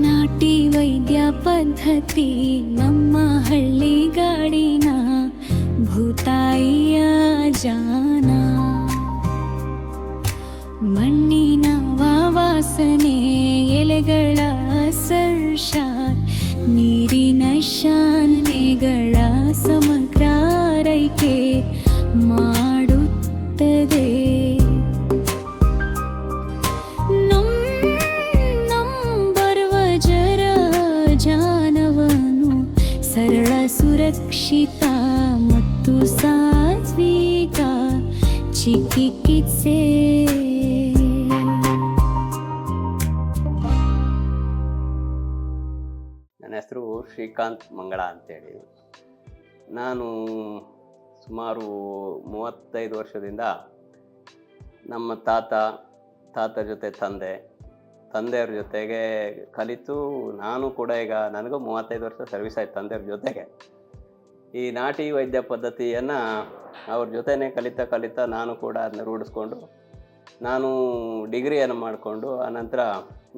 ನಾಟಿ ವೈದ್ಯ ಪದ್ಧತಿ ನಮ್ಮ ಹಳ್ಳಿಗಾಡಿನ ಭೂತಾಯಿಯ ಜಾನ ಮಣ್ಣಿನ ವಾಸನೆ ಎಲೆಗಳ ಸರ್ಷ ನೀರಿನ ಶಾನೆಗಳ ಸಮಗ್ರ ಶ್ರೀಕಾಂತ್ ಮಂಗಳ ಅಂತೇಳಿ. ನಾನು ಸುಮಾರು ಮೂವತ್ತೈದು ವರ್ಷದಿಂದ ನಮ್ಮ ತಾತ ತಾತ ಜೊತೆ ತಂದೆ, ತಂದೆಯವ್ರ ಜೊತೆಗೆ ಕಲಿತು ನಾನು ಕೂಡ ಈಗ ನನಗೂ ಮೂವತ್ತೈದು ವರ್ಷ ಸರ್ವಿಸ್ ಆಯ್ತು ತಂದೆಯವ್ರ ಜೊತೆಗೆ. ಈ ನಾಟಿ ವೈದ್ಯ ಪದ್ಧತಿಯನ್ನು ಅವ್ರ ಜೊತೆನೇ ಕಲಿತಾ ಕಲಿತಾ ನಾನು ಕೂಡ ಅದನ್ನ ರೂಢಿಸ್ಕೊಂಡು, ನಾನು ಡಿಗ್ರಿಯನ್ನು ಮಾಡಿಕೊಂಡು, ಆನಂತರ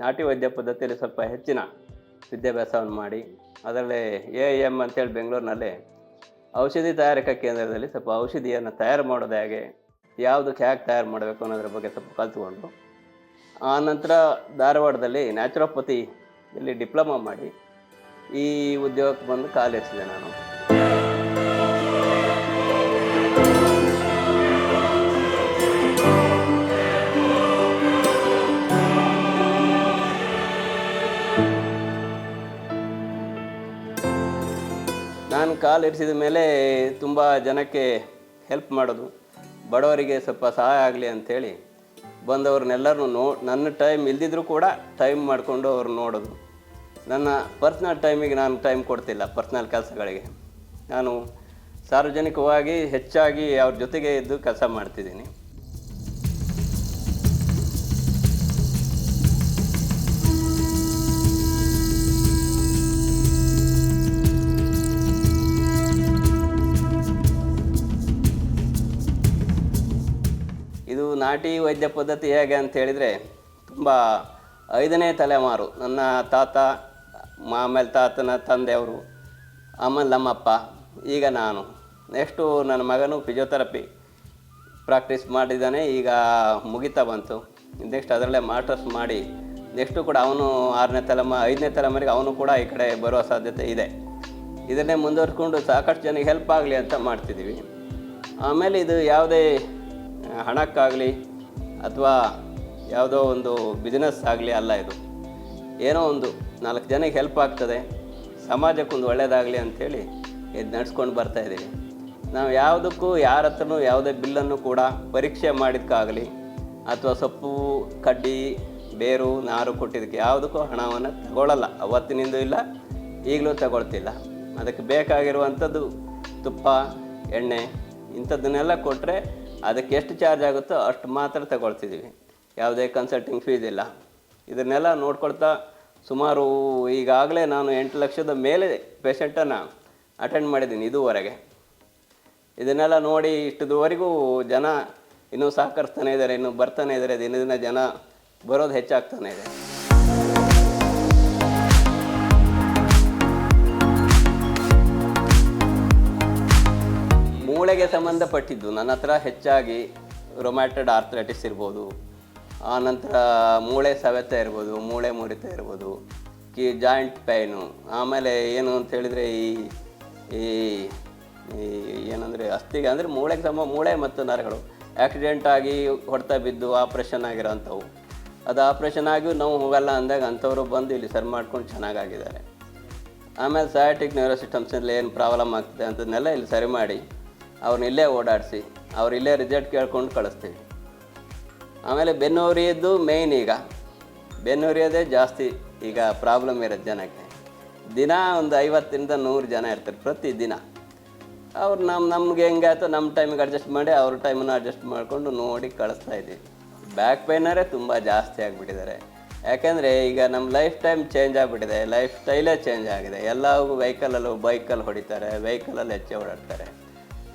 ನಾಟಿ ವೈದ್ಯ ಪದ್ಧತಿಯಲ್ಲಿ ಸ್ವಲ್ಪ ಹೆಚ್ಚಿನ ವಿದ್ಯಾಭ್ಯಾಸವನ್ನು ಮಾಡಿ ಅದರಲ್ಲಿ ಎ ಎಂ ಅಂತೇಳಿ ಬೆಂಗಳೂರಿನಲ್ಲಿ ಔಷಧಿ ತಯಾರಿಕಾ ಕೇಂದ್ರದಲ್ಲಿ ಸ್ವಲ್ಪ ಔಷಧಿಯನ್ನು ತಯಾರು ಮಾಡೋದು ಹೇಗೆ ಯಾವುದಕ್ಕೆ ಹೇಗೆ ತಯಾರು ಮಾಡಬೇಕು ಅನ್ನೋದ್ರ ಬಗ್ಗೆ ಸ್ವಲ್ಪ ಕಲ್ತ್ಕೊಂಡು ಆನಂತರ ಧಾರವಾಡದಲ್ಲಿ ನ್ಯಾಚುರೋಪತಿಯಲ್ಲಿ ಡಿಪ್ಲೊಮಾ ಮಾಡಿ ಈ ಉದ್ಯೋಗಕ್ಕೆ ಬಂದು ಕಾಲಿರಿಸಿದೆ ನಾನು. ಕಾಲು ಇರಿಸಿದ ಮೇಲೆ ತುಂಬ ಜನಕ್ಕೆ ಹೆಲ್ಪ್ ಮಾಡೋದು. ಬಡವರಿಗೆ ಸ್ವಲ್ಪ ಸಹಾಯ ಆಗಲಿ ಅಂಥೇಳಿ ಬಂದವ್ರನ್ನೆಲ್ಲರೂ ನೋ, ನನ್ನ ಟೈಮ್ ಇಲ್ದಿದ್ರೂ ಕೂಡ ಟೈಮ್ ಮಾಡಿಕೊಂಡು ಅವ್ರು ನೋಡೋದು. ನನ್ನ ಪರ್ಸ್ನಲ್ ಟೈಮಿಗೆ ನಾನು ಟೈಮ್ ಕೊಡ್ತಿಲ್ಲ ಪರ್ಸ್ನಲ್ ಕೆಲಸಗಳಿಗೆ. ನಾನು ಸಾರ್ವಜನಿಕವಾಗಿ ಹೆಚ್ಚಾಗಿ ಅವ್ರ ಜೊತೆಗೆ ಇದ್ದು ಕೆಲಸ ಮಾಡ್ತಿದ್ದೀನಿ. ನಾಟಿ ವೈದ್ಯ ಪದ್ಧತಿ ಹೇಗೆ ಅಂತ ಹೇಳಿದರೆ ತುಂಬ ಐದನೇ ತಲೆಮಾರು. ನನ್ನ ತಾತ ಆಮೇಲೆ ತಾತನ ತಂದೆಯವರು ಆಮೇಲೆ ನಮ್ಮಪ್ಪ, ಈಗ ನಾನು. ನೆಕ್ಸ್ಟು ನನ್ನ ಮಗನು ಫಿಸಿಯೋಥೆರಪಿ ಪ್ರಾಕ್ಟೀಸ್ ಮಾಡಿದ್ದಾನೆ, ಈಗ ಮುಗಿತಾ ಬಂತು. ನೆಕ್ಸ್ಟ್ ಅದರಲ್ಲೇ ಮಾಸ್ಟರ್ಸ್ ಮಾಡಿ, ನೆಕ್ಸ್ಟು ಕೂಡ ಅವನು ಆರನೇ ತಲೆಮ, ಐದನೇ ತಲೆಮಾರಿಗೆ ಅವನು ಕೂಡ ಈ ಕಡೆ ಬರುವ ಸಾಧ್ಯತೆ ಇದೆ. ಇದನ್ನೇ ಮುಂದುವರ್ಸ್ಕೊಂಡು ಸಾಕಷ್ಟು ಜನಕ್ಕೆ ಹೆಲ್ಪ್ ಆಗಲಿ ಅಂತ ಮಾಡ್ತಿದ್ದೀವಿ. ಆಮೇಲೆ ಇದು ಯಾವುದೇ ಹಣಕ್ಕಾಗಲಿ ಅಥವಾ ಯಾವುದೋ ಒಂದು ಬಿಸ್ನೆಸ್ ಆಗಲಿ ಅಲ್ಲ ಇದು. ಏನೋ ಒಂದು ನಾಲ್ಕು ಜನಕ್ಕೆ ಹೆಲ್ಪ್ ಆಗ್ತದೆ. ಸಮಾಜಕ್ಕೊಂದು ಒಳ್ಳೆಯದಾಗಲಿ ಅಂಥೇಳಿ ಇದು ನಡೆಸ್ಕೊಂಡು ಬರ್ತಾ ಇದ್ದೀವಿ. ನಾವು ಯಾವುದಕ್ಕೂ ಯಾರ ಹತ್ರನೂ ಯಾವುದೇ ಬಿಲ್ಲನ್ನು ಕೂಡ ಪರೀಕ್ಷೆ ಮಾಡಿದಕ್ಕಾಗಲಿ ಅಥವಾ ಸೊಪ್ಪು, ಕಡ್ಡಿ, ಬೇರು, ನಾರು ಕೊಟ್ಟಿದ್ದಕ್ಕೆ ಯಾವುದಕ್ಕೂ ಹಣವನ್ನು ತಗೊಳ್ಳಲ್ಲ ಅವತ್ತಿನಿಂದ ಇಲ್ಲ, ಈಗಲೂ ತಗೊಳ್ತಿಲ್ಲ. ಅದಕ್ಕೆ ಬೇಕಾಗಿರುವಂಥದ್ದು ತುಪ್ಪ, ಎಣ್ಣೆ ಇಂಥದ್ದನ್ನೆಲ್ಲ ಕೊಟ್ಟರೆ ಅದಕ್ಕೆ ಎಷ್ಟು ಚಾರ್ಜ್ ಆಗುತ್ತೋ ಅಷ್ಟು ಮಾತ್ರ ತಗೊಳ್ತಿದ್ದೀವಿ. ಯಾವುದೇ ಕನ್ಸಲ್ಟಿಂಗ್ ಫೀಸ್ ಇಲ್ಲ. ಇದನ್ನೆಲ್ಲ ನೋಡ್ಕೊಳ್ತಾ ಸುಮಾರು ಈಗಾಗಲೇ ನಾನು ಎಂಟು ಲಕ್ಷದ ಮೇಲೆ ಪೇಷಂಟನ್ನು ಅಟೆಂಡ್ ಮಾಡಿದ್ದೀನಿ ಇದುವರೆಗೆ. ಇದನ್ನೆಲ್ಲ ನೋಡಿ ಇಷ್ಟದವರೆಗೂ ಜನ ಇನ್ನೂ ಸಹಕರಿಸ್ತಾನೆ ಇದ್ದಾರೆ, ಇನ್ನೂ ಬರ್ತಾನೆ ಇದ್ದಾರೆ, ದಿನ ದಿನ ಜನ ಬರೋದು ಹೆಚ್ಚಾಗ್ತಾನೆ ಇದೆ. ಮೂಳೆಗೆ ಸಂಬಂಧಪಟ್ಟಿದ್ದು ನನ್ನ ಹತ್ರ ಹೆಚ್ಚಾಗಿ ರೊಮ್ಯಾಟೆಡ್ ಆರ್ಥ್ರೈಟಿಸ್ ಇರ್ಬೋದು ಆನಂತರ ಮೂಳೆ ಸವೆತ ಇರ್ಬೋದು, ಮೂಳೆ ಮುರಿತ ಇರ್ಬೋದು, ಕಿ ಜಾಯಿಂಟ್ ಪೈನು ಆಮೇಲೆ ಏನು ಅಂತ ಹೇಳಿದರೆ ಈ ಈ ಏನಂದರೆ ಅಸ್ಥಿಗೆ ಅಂದರೆ ಮೂಳೆಗೆ ಸಮ ಮೂಳೆ ಮತ್ತು ನರಗಳು ಆಕ್ಸಿಡೆಂಟ್ ಆಗಿ ಹೊಡೆತ ಬಿದ್ದು ಆಪ್ರೇಷನ್ ಆಗಿರೋಂಥವು. ಅದು ಆಪ್ರೇಷನ್ ಆಗಿಯೂ ನಾವು ಹೋಗಲ್ಲ ಅಂದಾಗ ಅಂಥವರು ಬಂದು ಇಲ್ಲಿ ಸರಿ ಮಾಡ್ಕೊಂಡು ಚೆನ್ನಾಗಾಗಿದ್ದಾರೆ. ಆಮೇಲೆ ಸಯಾಟಿಕ್ ನ್ಯೂರೋಸಿಸ್ಟಮ್ಸಲ್ಲಿ ಏನು ಪ್ರಾಬ್ಲಮ್ ಆಗ್ತದೆ ಅಂತದನ್ನೆಲ್ಲ ಇಲ್ಲಿ ಸರಿ ಮಾಡಿ. ಅವ್ರನ್ನ ಇಲ್ಲೇ ಓಡಾಡಿಸಿ, ಅವ್ರು ಇಲ್ಲೇ ರಿಸಲ್ಟ್ ಕೇಳ್ಕೊಂಡು ಕಳಿಸ್ತೀವಿ. ಆಮೇಲೆ ಬೆನ್ನುರಿಯದ್ದು ಮೇಯ್ನ್ ಈಗ. ಬೆನ್ನುರಿಯೋದೇ ಜಾಸ್ತಿ ಈಗ ಪ್ರಾಬ್ಲಮ್ ಇರೋದು ಜನಕ್ಕೆ. ದಿನ ಒಂದು ಐವತ್ತರಿಂದ ನೂರು ಜನ ಇರ್ತಾರೆ ಪ್ರತಿ ದಿನ ಅವ್ರು ನಮ್ಮ ನಮ್ಗೆ ಹೆಂಗಾಯ್ತು ನಮ್ಮ ಟೈಮಿಗೆ ಅಡ್ಜಸ್ಟ್ ಮಾಡಿ ಅವ್ರ ಟೈಮನ್ನು ಅಡ್ಜಸ್ಟ್ ಮಾಡಿಕೊಂಡು ನೋಡಿ ಕಳಿಸ್ತಾ ಇದ್ದೀವಿ. ಬ್ಯಾಕ್ ಪೇಯ್ನರೇ ತುಂಬ ಜಾಸ್ತಿ ಆಗಿಬಿಟ್ಟಿದ್ದಾರೆ. ಯಾಕೆಂದರೆ ಈಗ ನಮ್ಮ ಲೈಫ್ ಟೈಮ್ ಚೇಂಜ್ ಆಗಿಬಿಟ್ಟಿದೆ ಲೈಫ್ ಸ್ಟೈಲೇ ಚೇಂಜ್ ಆಗಿದೆ. ಎಲ್ಲವೂ ವೆಹಿಕಲಲ್ಲೂ ಬೈಕಲ್ಲಿ ಹೊಡಿತಾರೆ ವೆಹಿಕಲಲ್ಲಿ ಹೆಚ್ಚೆ ಓಡಾಡ್ತಾರೆ.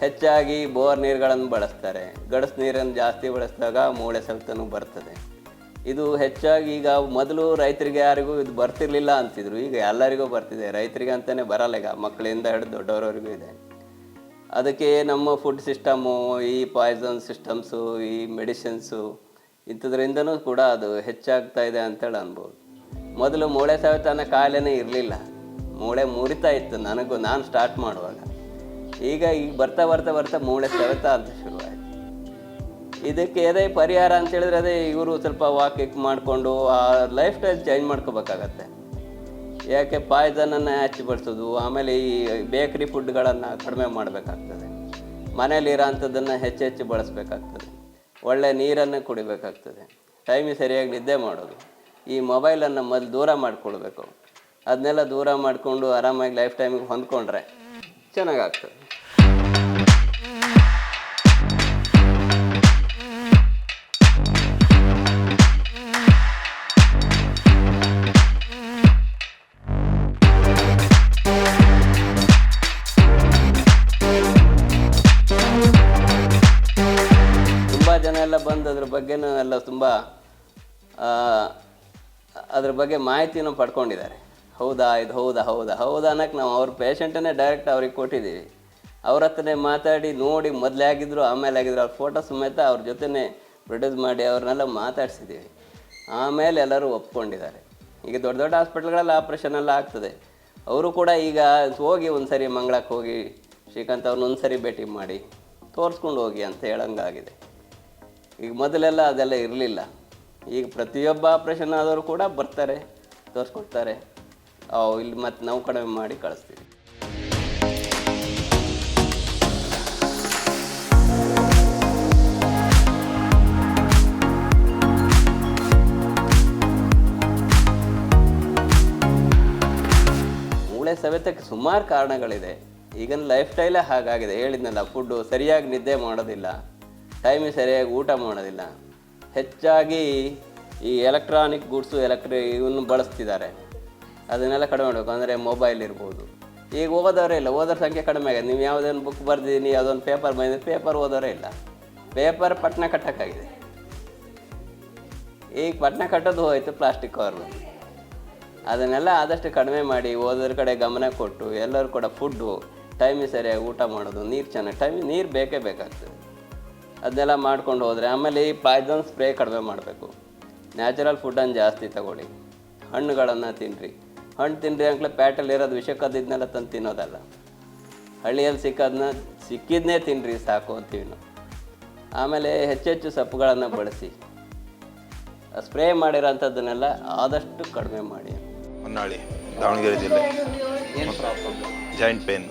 ಹೆಚ್ಚಾಗಿ ಬೋರ್ ನೀರುಗಳನ್ನು ಬಳಸ್ತಾರೆ. ಗಡಸ್ ನೀರನ್ನು ಜಾಸ್ತಿ ಬಳಸಿದಾಗ ಮೂಳೆ ಸೆಳೆತನೂ ಬರ್ತದೆ. ಇದು ಹೆಚ್ಚಾಗಿ ಈಗ ಮೊದಲು ರೈತರಿಗೆ ಯಾರಿಗೂ ಇದು ಬರ್ತಿರ್ಲಿಲ್ಲ ಅಂತಿದ್ರು. ಈಗ ಎಲ್ಲರಿಗೂ ಬರ್ತಿದೆ. ರೈತರಿಗೆ ಅಂತಲೇ ಬರಲ್ಲ ಈಗ. ಮಕ್ಕಳಿಂದ ಹಿಡಿದು ದೊಡ್ಡವರವರೆಗೂ ಇದೆ. ಅದಕ್ಕೆ ನಮ್ಮ ಫುಡ್ ಸಿಸ್ಟಮು ಈ ಪಾಯ್ಸನ್ ಸಿಸ್ಟಮ್ಸು ಈ ಮೆಡಿಸಿನ್ಸು ಇಂಥದ್ರಿಂದನೂ ಕೂಡ ಅದು ಹೆಚ್ಚಾಗ್ತಾ ಇದೆ ಅಂತೇಳಿ ಅನ್ಬೋದು. ಮೊದಲು ಮೂಳೆ ಸವೆತನ ಕಾಯಿಲೆನೇ ಇರಲಿಲ್ಲ. ಮೂಳೆ ಮುರಿತಾ ಇತ್ತು ನನಗೂ. ನಾನು ಸ್ಟಾರ್ಟ್ ಮಾಡುವಾಗ. ಈಗ ಈಗ ಬರ್ತಾ ಬರ್ತಾ ಬರ್ತಾ ಮೂಳೆ ಸವೆತ ಅಂತ ಶುರುವಾಯಿತು. ಇದಕ್ಕೆ ಅದೇ ಪರಿಹಾರ ಅಂತ ಹೇಳಿದ್ರೆ ಅದೇ ಇವರು ಸ್ವಲ್ಪ ವಾಕಿಂಗ್ ಮಾಡಿಕೊಂಡು ಆ ಲೈಫ್ ಸ್ಟೈಲ್ ಚೇಂಜ್ ಮಾಡ್ಕೋಬೇಕಾಗತ್ತೆ. ಯಾಕೆ ಪಾಯ್ಸನನ್ನು ಹಚ್ಚಿ ಬಡಿಸೋದು ಆಮೇಲೆ ಈ ಬೇಕರಿ ಫುಡ್ಗಳನ್ನು ಕಡಿಮೆ ಮಾಡಬೇಕಾಗ್ತದೆ. ಮನೇಲಿರೋ ಅಂಥದ್ದನ್ನು ಹೆಚ್ಚು ಹೆಚ್ಚು ಬಳಸಬೇಕಾಗ್ತದೆ. ಒಳ್ಳೆ ನೀರನ್ನು ಕುಡಿಬೇಕಾಗ್ತದೆ. ಟೈಮಿಗೆ ಸರಿಯಾಗಿ ನಿದ್ದೆ ಮಾಡೋದು. ಈ ಮೊಬೈಲನ್ನು ಮೊದಲು ದೂರ ಮಾಡಿಕೊಳ್ಬೇಕು. ಅದನ್ನೆಲ್ಲ ದೂರ ಮಾಡಿಕೊಂಡು ಆರಾಮಾಗಿ ಲೈಫ್ ಟೈಮಿಗೆ ಹೊಂದ್ಕೊಂಡ್ರೆ ಚೆನ್ನಾಗಾಗ್ತದೆ. ಬಗ್ಗೆ ಮಾಹಿತಿನೂ ಪಡ್ಕೊಂಡಿದ್ದಾರೆ. ಹೌದಾ, ಇದು ಹೌದಾ ಹೌದಾ ಹೌದಾ ಅನ್ನಕ್ಕೆ ನಾವು ಅವ್ರ ಪೇಷಂಟನ್ನೇ ಡೈರೆಕ್ಟ್ ಅವ್ರಿಗೆ ಕೊಟ್ಟಿದ್ದೀವಿ. ಅವ್ರ ಹತ್ರನೇ ಮಾತಾಡಿ ನೋಡಿ ಮೊದಲೇ ಆಗಿದ್ದರು ಆಮೇಲೆ ಆಗಿದ್ರು, ಅವ್ರ ಫೋಟೋ ಸಮೇತ ಅವ್ರ ಜೊತೆನೇ ಪ್ರೊಡ್ಯೂಸ್ ಮಾಡಿ ಅವ್ರನ್ನೆಲ್ಲ ಮಾತಾಡ್ಸಿದ್ದೀವಿ. ಆಮೇಲೆ ಎಲ್ಲರೂ ಒಪ್ಕೊಂಡಿದ್ದಾರೆ. ಈಗ ದೊಡ್ಡ ದೊಡ್ಡ ಹಾಸ್ಪಿಟ್ಲ್ಗಳಲ್ಲಿ ಆಪ್ರೇಷನ್ ಎಲ್ಲ ಆಗ್ತದೆ. ಅವರು ಕೂಡ ಈಗ ಹೋಗಿ ಒಂದು ಸರಿ ಮಂಗಳಕ್ಕೆ ಹೋಗಿ ಶ್ರೀಕಾಂತ್ ಅವ್ರನ್ನ ಸರಿ ಭೇಟಿ ಮಾಡಿ ತೋರಿಸ್ಕೊಂಡು ಹೋಗಿ ಅಂತ ಹೇಳಂಗಾಗಿದೆ. ಈಗ ಮೊದಲೆಲ್ಲ ಅದೆಲ್ಲ ಇರಲಿಲ್ಲ. ಈಗ ಪ್ರತಿಯೊಬ್ಬ ಆಪ್ರೇಷನ್ ಆದವರು ಕೂಡ ಬರ್ತಾರೆ, ತೋರಿಸ್ಕೊಡ್ತಾರೆ. ಇಲ್ಲಿ ಮತ್ತೆ ನಾವು ಕಡಿಮೆ ಮಾಡಿ ಕಳಿಸ್ತೀವಿ. ಮೂಳೆ ಸವೆತಕ್ಕೆ ಸುಮಾರು ಕಾರಣಗಳಿದೆ. ಈಗಿನ ಲೈಫ್ ಸ್ಟೈಲೇ ಹಾಗಾಗಿದೆ. ಹೇಳಿದ್ನಲ್ಲ ಫುಡ್ಡು ಸರಿಯಾಗಿ ನಿದ್ದೆ ಮಾಡೋದಿಲ್ಲ. ಟೈಮಿಗೆ ಸರಿಯಾಗಿ ಊಟ ಮಾಡೋದಿಲ್ಲ. ಹೆಚ್ಚಾಗಿ ಈ ಎಲೆಕ್ಟ್ರಾನಿಕ್ ಗೂಡ್ಸು ಎಲೆಕ್ಟ್ರಿ ಇವನ್ನು ಬಳಸ್ತಿದ್ದಾರೆ. ಅದನ್ನೆಲ್ಲ ಕಡಿಮೆ ಮಾಡಬೇಕು, ಅಂದರೆ ಮೊಬೈಲ್ ಇರ್ಬೋದು. ಈಗ ಓದೋರೇ ಇಲ್ಲ, ಓದೋರ ಸಂಖ್ಯೆ ಕಡಿಮೆ ಆಗಿದೆ. ನೀವು ಯಾವುದೇ ಬುಕ್ ಬರ್ದಿದ್ದೀನಿ ಯಾವುದೊಂದು ಪೇಪರ್ ಬಂದಿದ್ದೀನಿ ಪೇಪರ್ ಓದೋರೇ ಇಲ್ಲ. ಪೇಪರ್ ಪಟ್ನ ಕಟ್ಟೋಕ್ಕಾಗಿದೆ. ಈಗ ಪಟ್ನ ಕಟ್ಟೋದು ಹೋಯಿತು ಪ್ಲಾಸ್ಟಿಕ್ ಕವರ್ ಅದನ್ನೆಲ್ಲ ಆದಷ್ಟು ಕಡಿಮೆ ಮಾಡಿ ಓದೋದ್ರ ಕಡೆ ಗಮನ ಕೊಟ್ಟು, ಎಲ್ಲರೂ ಕೂಡ ಫುಡ್ಡು ಟೈಮಿಗೆ ಸರಿಯಾಗಿ ಊಟ ಮಾಡೋದು, ನೀರು ಚೆನ್ನಾಗಿ ಟೈಮಿಗೆ ನೀರು ಬೇಕೇ ಬೇಕಾಗ್ತದೆ. ಅದನ್ನೆಲ್ಲ ಮಾಡ್ಕೊಂಡು ಹೋದರೆ ಆಮೇಲೆ ಈ ಪಾಯ್ಸನ್ ಸ್ಪ್ರೇ ಕಡಿಮೆ ಮಾಡಬೇಕು. ನ್ಯಾಚುರಲ್ ಫುಡ್ಡನ್ನು ಜಾಸ್ತಿ ತಗೊಳ್ಳಿ. ಹಣ್ಣುಗಳನ್ನು ತಿನ್ನಿರಿ ಹಣ್ಣು ತಿನ್ನಿರಿ ಅಂಕ್ಲೆ ಪ್ಯಾಟಲ್ಲಿ ಇರೋದು ವಿಷಕ್ಕದಿದ್ನೆಲ್ಲ ತಂದು ತಿನ್ನೋದಲ್ಲ. ಹಳ್ಳಿಯಲ್ಲಿ ಸಿಕ್ಕದನ್ನ ಸಿಕ್ಕಿದ್ನೇ ತಿನ್ನಿರಿ ಸಾಕು ಅಂತೀವಿ ನಾವು ಆಮೇಲೆ ಹೆಚ್ಚೆಚ್ಚು ಸೊಪ್ಪುಗಳನ್ನು ಬಳಸಿ. ಸ್ಪ್ರೇ ಮಾಡಿರೋಂಥದ್ದನ್ನೆಲ್ಲ ಆದಷ್ಟು ಕಡಿಮೆ ಮಾಡಿ. ಹೊನ್ನಾಳಿ ದಾವಣಗೆರೆ ಜಿಲ್ಲೆ. ಜಾಯಿಂಟ್ ಪೇನ್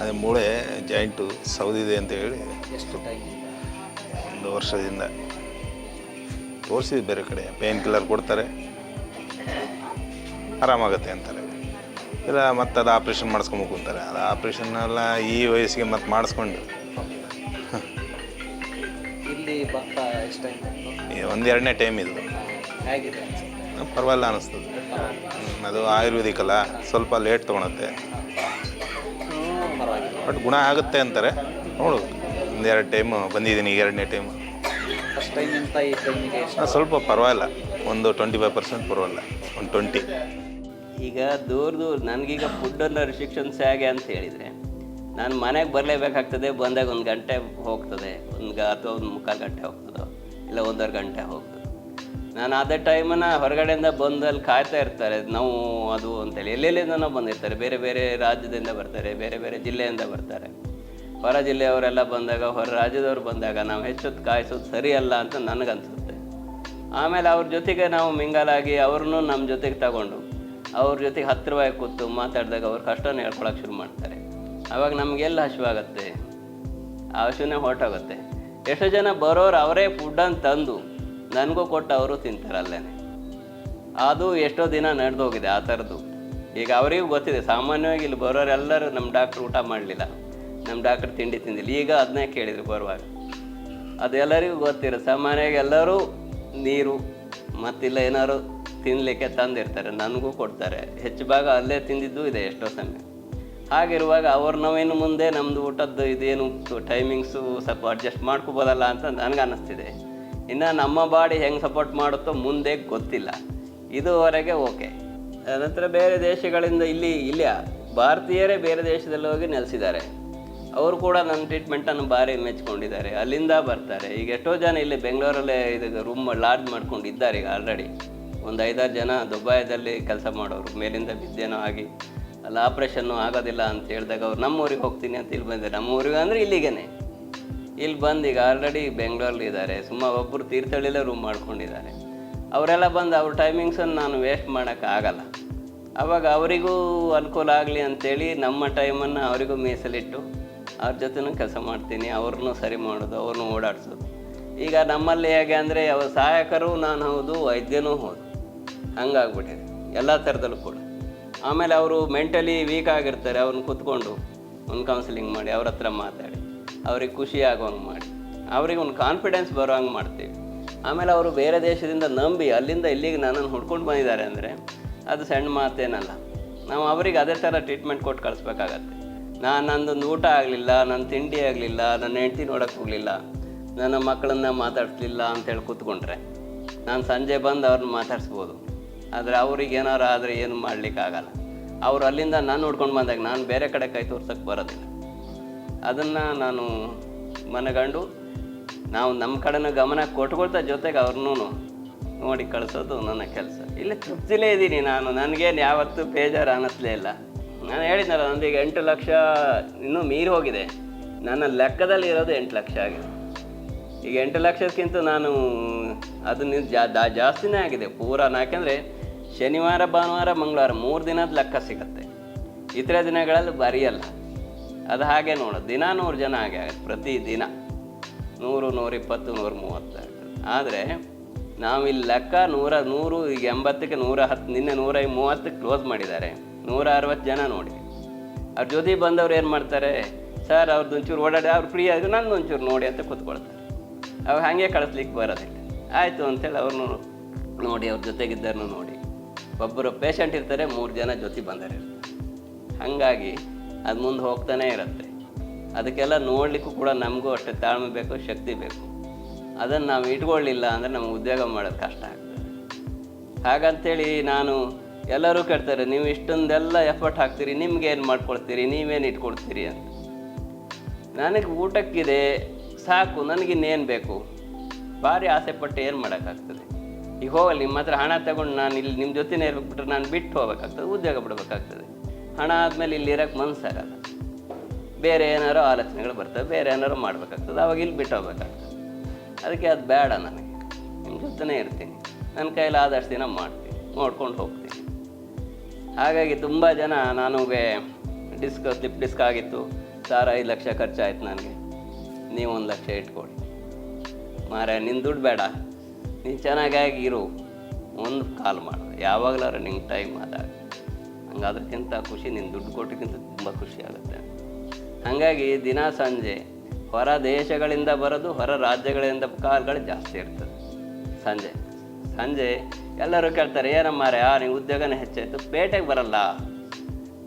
ಅದೇ ಮೂಳೆ ಜಾಯಿಂಟು ಸೌದಿದೆ ಅಂತ ಹೇಳಿ ಒಂದು ವರ್ಷದಿಂದ ತೋರಿಸಿದ್ವಿ ಬೇರೆ ಕಡೆ. ಪೇನ್ ಕಿಲ್ಲರ್ ಕೊಡ್ತಾರೆ. ಆರಾಮಾಗತ್ತೆ ಅಂತಾರೆ. ಇಲ್ಲ ಮತ್ತೆ ಅದು ಆಪ್ರೇಷನ್ ಮಾಡಿಸ್ಕೊಬೇಕು ಅಂತಾರೆ ಅದು ಆಪ್ರೇಷನ್ನೆಲ್ಲ ಈ ವಯಸ್ಸಿಗೆ ಮತ್ತೆ ಮಾಡಿಸ್ಕೊಂಡು. ಎಷ್ಟು ಟೈಮ್ ಒಂದು ಎರಡನೇ ಟೈಮ್ ಇದು. ಪರವಾಗಿಲ್ಲ ಅನ್ನಿಸ್ತದೆ ಅದು ಆಯುರ್ವೇದಿಕ್ ಅಲ್ಲ ಸ್ವಲ್ಪ ಲೇಟ್ ತೊಗೊಳತ್ತೆ. ಬಟ್ ಗುಣ ಆಗುತ್ತೆ ಅಂತಾರೆ. ನೋಡು ಒಂದೆರಡು ಟೈಮು ಬಂದಿದ್ದೀನಿ, ಈಗ ಎರಡನೇ ಟೈಮು ಫಸ್ಟ್ ಸ್ವಲ್ಪ ಪರವಾಗಿಲ್ಲ, ಒಂದು ಟ್ವೆಂಟಿ ಫೈವ್ ಪರ್ಸೆಂಟ್ ಪರವಾಗಿಲ್ಲ, ಒಂದು ಟ್ವೆಂಟಿ ಈಗ ದೂರ ದೂರ, ನನಗೀಗ ಫುಡ್ಡನ್ನು ರಿಸ್ಟ್ರಿಕ್ಷನ್ಸ್ ಹೇಗೆ ಅಂತ ಹೇಳಿದರೆ, ನಾನು ಮನೆಗೆ ಬರಲೇಬೇಕಾಗ್ತದೆ, ಬಂದಾಗ ಒಂದು ಗಂಟೆ ಹೋಗ್ತದೆ, ಒಂದು ಅಥವಾ ಒಂದು ಮುಕ್ಕಾಲು ಗಂಟೆ ಹೋಗ್ತದೋ, ಇಲ್ಲ ಒಂದೂವರೆ ಗಂಟೆ ಹೋಗ್ತದೆ. ನಾನು ಅದೇ ಟೈಮನ್ನ ಹೊರಗಡೆಯಿಂದ ಬಂದು ಅಲ್ಲಿ ಕಾಯ್ತಾ ಇರ್ತಾರೆ. ನಾವು ಅದು ಅಂತೇಳಿ. ಎಲ್ಲೆಲ್ಲಿಂದನೋ ಬಂದಿರ್ತಾರೆ. ಬೇರೆ ಬೇರೆ ರಾಜ್ಯದಿಂದ ಬರ್ತಾರೆ. ಬೇರೆ ಬೇರೆ ಜಿಲ್ಲೆಯಿಂದ ಬರ್ತಾರೆ. ಹೊರ ಜಿಲ್ಲೆಯವರೆಲ್ಲ ಬಂದಾಗ, ಹೊರ ರಾಜ್ಯದವ್ರು ಬಂದಾಗ ನಾವು ಹೆಚ್ಚೊತ್ತು ಕಾಯಿಸೋದು ಸರಿಯಲ್ಲ ಅಂತ ನನಗನ್ಸುತ್ತೆ. ಆಮೇಲೆ ಅವ್ರ ಜೊತೆಗೆ ನಾವು ಮಿಂಗಲಾಗಿ ಅವ್ರನ್ನೂ ನಮ್ಮ ಜೊತೆಗೆ ತಗೊಂಡು, ಅವ್ರ ಜೊತೆಗೆ ಹತ್ತಿರವಾಗಿ ಕೂತು ಮಾತಾಡಿದಾಗ ಅವ್ರ ಕಷ್ಟನ ಹೇಳ್ಕೊಳಕ್ಕೆ ಶುರು ಮಾಡ್ತಾರೆ. ಆವಾಗ ನಮಗೆಲ್ಲ ಹಸಿವಾಗತ್ತೆ ಆ ಹಸುವೇ ಹೊರಟೋಗುತ್ತೆ. ಎಷ್ಟೋ ಜನ ಬರೋರು ಅವರೇ ಫುಡ್ಡನ್ನು ತಂದು ನನಗೂ ಕೊಟ್ಟು ಅವರು ತಿಂತಾರೆ ಅಲ್ಲೇ ಅದು ಎಷ್ಟೋ ದಿನ ನಡೆದೋಗಿದೆ ಆ ಥರದ್ದು. ಈಗ ಅವರಿಗೂ ಗೊತ್ತಿದೆ, ಸಾಮಾನ್ಯವಾಗಿ ಇಲ್ಲಿ ಬರೋರೆಲ್ಲರೂ ನಮ್ಮ ಡಾಕ್ಟ್ರ್ ಊಟ ಮಾಡಲಿಲ್ಲ. ನಮ್ಮ ಡಾಕ್ಟ್ರ್ ತಿಂಡಿ ತಿಂದಿಲ್ಲ. ಈಗ ಅದನ್ನೇ ಕೇಳಿದ್ರು ಬರುವಾಗ. ಅದೆಲ್ಲರಿಗೂ ಗೊತ್ತಿರೋ, ಸಾಮಾನ್ಯವಾಗಿ ಎಲ್ಲರೂ ನೀರು ಮತ್ತಿಲ್ಲ ಏನಾದ್ರು ತಿನ್ನಲಿಕ್ಕೆ ತಂದಿರ್ತಾರೆ, ನನಗೂ ಕೊಡ್ತಾರೆ. ಹೆಚ್ಚು ಭಾಗ ಅಲ್ಲೇ ತಿಂದಿದ್ದು ಇದೆ ಎಷ್ಟೋ ಸಮಯ. ಹಾಗಿರುವಾಗ ಅವ್ರು ನಾವೇನು ಮುಂದೆ ನಮ್ಮದು ಊಟದ್ದು ಇದೇನು ಟೈಮಿಂಗ್ಸು ಸ್ವಲ್ಪ ಅಡ್ಜಸ್ಟ್ ಮಾಡ್ಕೋಬೋದಲ್ಲ ಅಂತ ನನಗೆ ಅನ್ನಿಸ್ತಿದೆ ಇನ್ನು ನಮ್ಮ ಬಾಡಿ ಹೆಂಗೆ ಸಪೋರ್ಟ್ ಮಾಡುತ್ತೋ ಮುಂದೆ ಗೊತ್ತಿಲ್ಲ. ಇದುವರೆಗೆ ಓಕೆ ನಂತರ ಬೇರೆ ದೇಶಗಳಿಂದ ಇಲ್ಲಿ ಇಲ್ಲ ಭಾರತೀಯರೇ ಬೇರೆ ದೇಶದಲ್ಲಿ ಹೋಗಿ ನೆಲೆಸಿದ್ದಾರೆ. ಅವರು ಕೂಡ ನನ್ನ ಟ್ರೀಟ್ಮೆಂಟನ್ನು ಭಾರಿ ಮೆಚ್ಕೊಂಡಿದ್ದಾರೆ. ಅಲ್ಲಿಂದ ಬರ್ತಾರೆ. ಈಗ ಎಷ್ಟೋ ಜನ ಇಲ್ಲಿ ಬೆಂಗಳೂರಲ್ಲೇ ಇದು ರೂಮ್ ಲಾಡ್ಜ್ ಮಾಡ್ಕೊಂಡಿದ್ದಾರೆ ಈಗ ಆಲ್ರೆಡಿ ಒಂದು ಐದಾರು ಜನ ದುಬೈದಲ್ಲಿ ಕೆಲಸ ಮಾಡೋರು. ಮೇಲಿಂದ ಬಿದ್ದೇನೋ ಆಗಿ ಅಲ್ಲಿ ಆಪ್ರೇಷನ್ನು ಆಗೋದಿಲ್ಲ ಅಂತ ಹೇಳಿದಾಗ ಅವ್ರು, ನಮ್ಮೂರಿಗೆ ಹೋಗ್ತೀನಿ ಅಂತ ಇಲ್ಲಿ ಬಂದಿದ್ದಾರೆ. ನಮ್ಮ ಊರಿಗೆ ಅಂದರೆ ಇಲ್ಲಿಗೇನೆ. ಇಲ್ಲಿ ಬಂದು ಈಗ ಆಲ್ರೆಡಿ ಬೆಂಗಳೂರಲ್ಲಿ ಇದ್ದಾರೆ ಸುಮಾರು ಒಬ್ಬರು ತೀರ್ಥಹಳ್ಳಿಲೇ ರೂಮ್ ಮಾಡ್ಕೊಂಡಿದ್ದಾರೆ. ಅವರೆಲ್ಲ ಬಂದು ಅವ್ರ ಟೈಮಿಂಗ್ಸನ್ನು ನಾನು ವೇಸ್ಟ್ ಮಾಡೋಕ್ಕಾಗಲ್ಲ ಆವಾಗ ಅವರಿಗೂ ಅನುಕೂಲ ಆಗಲಿ ಅಂಥೇಳಿ ನಮ್ಮ ಟೈಮನ್ನು ಅವರಿಗೂ ಮೀಸಲಿಟ್ಟು ಅವ್ರ ಜೊತೆನೂ ಕೆಲಸ ಮಾಡ್ತೀನಿ ಅವ್ರನ್ನೂ ಸರಿ ಮಾಡೋದು ಅವ್ರನ್ನೂ ಓಡಾಡಿಸೋದು. ಈಗ ನಮ್ಮಲ್ಲಿ ಹೇಗೆ ಅಂದರೆ ಅವ್ರ ಸಹಾಯಕರು ನಾನು ಹೌದು, ವೈದ್ಯನೂ ಹೌದು. ಹಂಗಾಗ್ಬಿಟ್ಟಿದೆ. ಎಲ್ಲ ಥರದಲ್ಲೂ ಕೂಡ. ಆಮೇಲೆ ಅವರು ಮೆಂಟಲಿ ವೀಕ್ ಆಗಿರ್ತಾರೆ ಅವ್ರನ್ನ ಕೂತ್ಕೊಂಡು ಒಂದು ಕೌನ್ಸಿಲಿಂಗ್ ಮಾಡಿ, ಅವ್ರ ಹತ್ರ ಮಾತಾಡಿ. ಅವ್ರಿಗೆ ಖುಷಿ ಆಗೋಂಗೆ ಮಾಡಿ. ಅವ್ರಿಗೆ ಒಂದು ಕಾನ್ಫಿಡೆನ್ಸ್ ಬರೋ ಹಂಗೆ ಮಾಡ್ತೀವಿ. ಆಮೇಲೆ ಅವರು ಬೇರೆ ದೇಶದಿಂದ ನಂಬಿ ಅಲ್ಲಿಂದ ಇಲ್ಲಿಗೆ ನನ್ನನ್ನು ಹುಡ್ಕೊಂಡು ಬಂದಿದ್ದಾರೆ ಅಂದರೆ ಅದು ಸಣ್ಣ ಮಾತೇನಲ್ಲ. ನಾವು ಅವರಿಗೆ ಅದೇ ಥರ ಟ್ರೀಟ್ಮೆಂಟ್ ಕೊಟ್ಟು ಕಳಿಸ್ಬೇಕಾಗತ್ತೆ. ನಾನು ನಂದೊಂದು ಊಟ ಆಗಲಿಲ್ಲ ನನ್ನ ತಿಂಡಿ ಆಗಲಿಲ್ಲ, ನನ್ನ ಹೆಂಡ್ತಿ ನೋಡೋಕ್ಕೆ ಹೋಗಲಿಲ್ಲ, ನನ್ನ ಮಕ್ಕಳನ್ನ ಮಾತಾಡ್ಸಲಿಲ್ಲ ಅಂತೇಳಿ ಕೂತ್ಕೊಂಡ್ರೆ ನಾನು ಸಂಜೆ ಬಂದು ಅವ್ರನ್ನ ಮಾತಾಡಿಸ್ಬೋದು. ಆದರೆ ಅವ್ರಿಗೆ ಏನಾರು ಆದರೆ ಏನು ಮಾಡಲಿಕ್ಕಾಗಲ್ಲ. ಅವರು ಅಲ್ಲಿಂದ ನಾನು ನೋಡ್ಕೊಂಡು ಬಂದಾಗ ನಾನು ಬೇರೆ ಕಡೆ ಕೈ ತೋರ್ಸೋಕ್ಕೆ ಬರೋದಿಲ್ಲ. ಅದನ್ನು ನಾನು ಮನಗಂಡು ನಾವು ನಮ್ಮ ಕಡೆನೂ ಗಮನ ಕೊಟ್ಕೊಳ್ತಾ ಜೊತೆಗೆ ಅವ್ರನ್ನೂ ನೋಡಿ ಕಳಿಸೋದು ನನ್ನ ಕೆಲಸ. ಇಲ್ಲಿ ತೃಪ್ತಿಲೇ ಇದ್ದೀನಿ ನಾನು. ನನಗೇನು ಯಾವತ್ತೂ ಬೇಜಾರು ಅನ್ನಿಸ್ಲೇ ಇಲ್ಲ. ನಾನು ಹೇಳಿದ್ನಲ್ಲ, ನಂದೀಗ ಎಂಟು ಲಕ್ಷ ಇನ್ನೂ ಮೀರಿ ಹೋಗಿದೆ. ನನ್ನ ಲೆಕ್ಕದಲ್ಲಿ ಇರೋದು ಎಂಟು ಲಕ್ಷ ಆಗಿದೆ. ಈಗ ಎಂಟು ಲಕ್ಷಕ್ಕಿಂತ ನಾನು ಅದು ನೀವು ಜಾ ಜಾಸ್ತಿನೇ ಆಗಿದೆ. ಪೂರ ಯಾಕೆಂದರೆ ಶನಿವಾರ, ಭಾನುವಾರ, ಮಂಗಳವಾರ ಮೂರು ದಿನದ ಲೆಕ್ಕ ಸಿಗುತ್ತೆ. ಇತರೆ ದಿನಗಳಲ್ಲಿ ಬರೆಯಲ್ಲ. ಅದು ಹಾಗೆ ನೋಡ, ದಿನ ನೂರು ಜನ ಹಾಗೆ ಆಗುತ್ತೆ, ಪ್ರತಿ ದಿನ. ನೂರು, ನೂರಿಪ್ಪತ್ತು ನೂರ ಮೂವತ್ತು ಆದರೆ ನಾವು ಇಲ್ಲಿ ಲೆಕ್ಕ ನೂರ, ನೂರು, ಈಗ ಎಂಬತ್ತಕ್ಕೆ ನೂರ ಹತ್ತು, ನಿನ್ನೆ ನೂರ ಮೂವತ್ತಕ್ಕೆ ಕ್ಲೋಸ್ ಮಾಡಿದ್ದಾರೆ. ನೂರ ಅರವತ್ತು ಜನ ನೋಡಿ. ಅವ್ರ ಜೊತೆ ಬಂದವ್ರು ಏನು ಮಾಡ್ತಾರೆ? ಸರ್ ಅವ್ರದ್ದು ಒಂಚೂರು ಓಡಾಡಿ, ಅವ್ರು ಫ್ರೀ ಆಯಿತು ನಂದು ಒಂಚೂರು ನೋಡಿ ಅಂತ ಕೂತ್ಕೊಳ್ತಾರೆ. ಅವ್ರು ಹಾಗೆ ಕಳಿಸ್ಲಿಕ್ಕೆ ಬರೋದಿಲ್ಲ. ಆಯಿತು ಅಂತೇಳಿ ಅವ್ರನ್ನೂ ನೋಡಿ, ಅವ್ರ ಜೊತೆಗಿದ್ದರನ್ನು ನೋಡಿ. ಒಬ್ಬರು ಪೇಷಂಟ್ ಇರ್ತಾರೆ, ಮೂರು ಜನ ಜೊತೆ ಬಂದರೆ ಹಾಗಾಗಿ ಅದು ಮುಂದೆ ಹೋಗ್ತಾನೆ ಇರುತ್ತೆ. ಅದಕ್ಕೆಲ್ಲ ನೋಡಲಿಕ್ಕೂ ಕೂಡ ನಮಗೂ ಅಷ್ಟೇ ತಾಳ್ಮೆ ಬೇಕು, ಶಕ್ತಿ ಬೇಕು. ಅದನ್ನು ನಾವು ಇಟ್ಕೊಳ್ಳಿಲ್ಲ ಅಂದರೆ ನಮ್ಗೆ ಉದ್ಯೋಗ ಮಾಡೋದು ಕಷ್ಟ ಆಗ್ತದೆ. ಹಾಗಂತೇಳಿ ನಾನು ಎಲ್ಲರೂ ಕೇಳ್ತಾರೆ, ನೀವು ಇಷ್ಟೊಂದೆಲ್ಲ ಎಫರ್ಟ್ ಹಾಕ್ತೀರಿ ಏನು ಮಾಡ್ಕೊಳ್ತೀರಿ, ನೀವೇನು ಇಟ್ಕೊಳ್ತೀರಿ ಅಂತ. ನನಗೆ ಊಟಕ್ಕಿದೆ, ಸಾಕು ನನಗಿನ್ನೇನು ಬೇಕು? ಭಾರಿ ಆಸೆ ಪಟ್ಟು ಏನು ಮಾಡೋಕ್ಕಾಗ್ತದೆ? ಈಗ ಹೋಗಲ್ಲ ನಿಮ್ಮ ಹತ್ರ ಹಣ ತಗೊಂಡು ನಾನು ಇಲ್ಲಿ ನಿಮ್ಮ ಜೊತೆನೇ ಇರ್ಬಿಟ್ರೆ ನಾನು ಬಿಟ್ಟು ಹೋಗ್ಬೇಕಾಗ್ತದೆ, ಉದ್ಯೋಗ ಬಿಡಬೇಕಾಗ್ತದೆ. ಹಣ ಆದಮೇಲೆ ಇಲ್ಲಿ ಇರೋಕ್ಕೆ ಮನಸ್ಸಾಗಲ್ಲ ಬೇರೆ ಏನಾರೋ ಆಲೋಚನೆಗಳು ಬರ್ತವೆ, ಬೇರೆ ಏನಾರೋ ಮಾಡಬೇಕಾಗ್ತದೆ. ಅವಾಗ ಇಲ್ಲಿ ಬಿಟ್ಟು ಹೋಗ್ಬೇಕಾಗ್ತದೆ. ಅದಕ್ಕೆ ಅದು ಬೇಡ ನನಗೆ. ನಿಮ್ಮ ಜೊತೆನೇ ಇರ್ತೀನಿ. ನನ್ನ ಕೈಲಿ ಆದಷ್ಟು ದಿನ ಮಾಡ್ತೀನಿ. ನೋಡ್ಕೊಂಡು ಹೋಗ್ತೀನಿ. ಹಾಗಾಗಿ ತುಂಬ ಜನ ನನಗೆ ಡಿಸ್ಕ್, ಸ್ಲಿಪ್ ಡಿಸ್ಕ್ ಆಗಿತ್ತು. ಸಾವಿರ ಐದು ಲಕ್ಷ ಖರ್ಚಾಯ್ತು ನನಗೆ. ನೀವು ಒಂದು ಲಕ್ಷ ಇಟ್ಕೊಡಿ. ಮಾರೆ ನಿನ್ನ ದುಡ್ಡು ಬೇಡ. ನೀನು ಚೆನ್ನಾಗಾಗಿ ಇರು ಒಂದು ಕಾಲ್ ಮಾಡು. ಯಾವಾಗಲಾರು ನಿಂಗೆ ಟೈಮ್ ಆದಾಗ. ಅದಕ್ಕಿಂತ ಖುಷಿ ನಿನ್ನ ದುಡ್ಡು ಕೊಟ್ಟಕ್ಕಿಂತ ತುಂಬ ಖುಷಿ ಆಗುತ್ತೆ. ಹಾಗಾಗಿ ದಿನ ಸಂಜೆ ಹೊರ ದೇಶಗಳಿಂದ ಬರೋದು ಹೊರ ರಾಜ್ಯಗಳಿಂದ ಕಾಲ್ಗಳು ಜಾಸ್ತಿ ಇರ್ತದೆ. ಸಂಜೆ ಸಂಜೆ ಎಲ್ಲರೂ ಕೇಳ್ತಾರೆ ಏನಮ್ಮಾರೆ ಆ ನೀವು ಉದ್ಯೋಗನೇ ಹೆಚ್ಚಾಯಿತು, ಪೇಟೆಗೆ ಬರಲ್ಲ.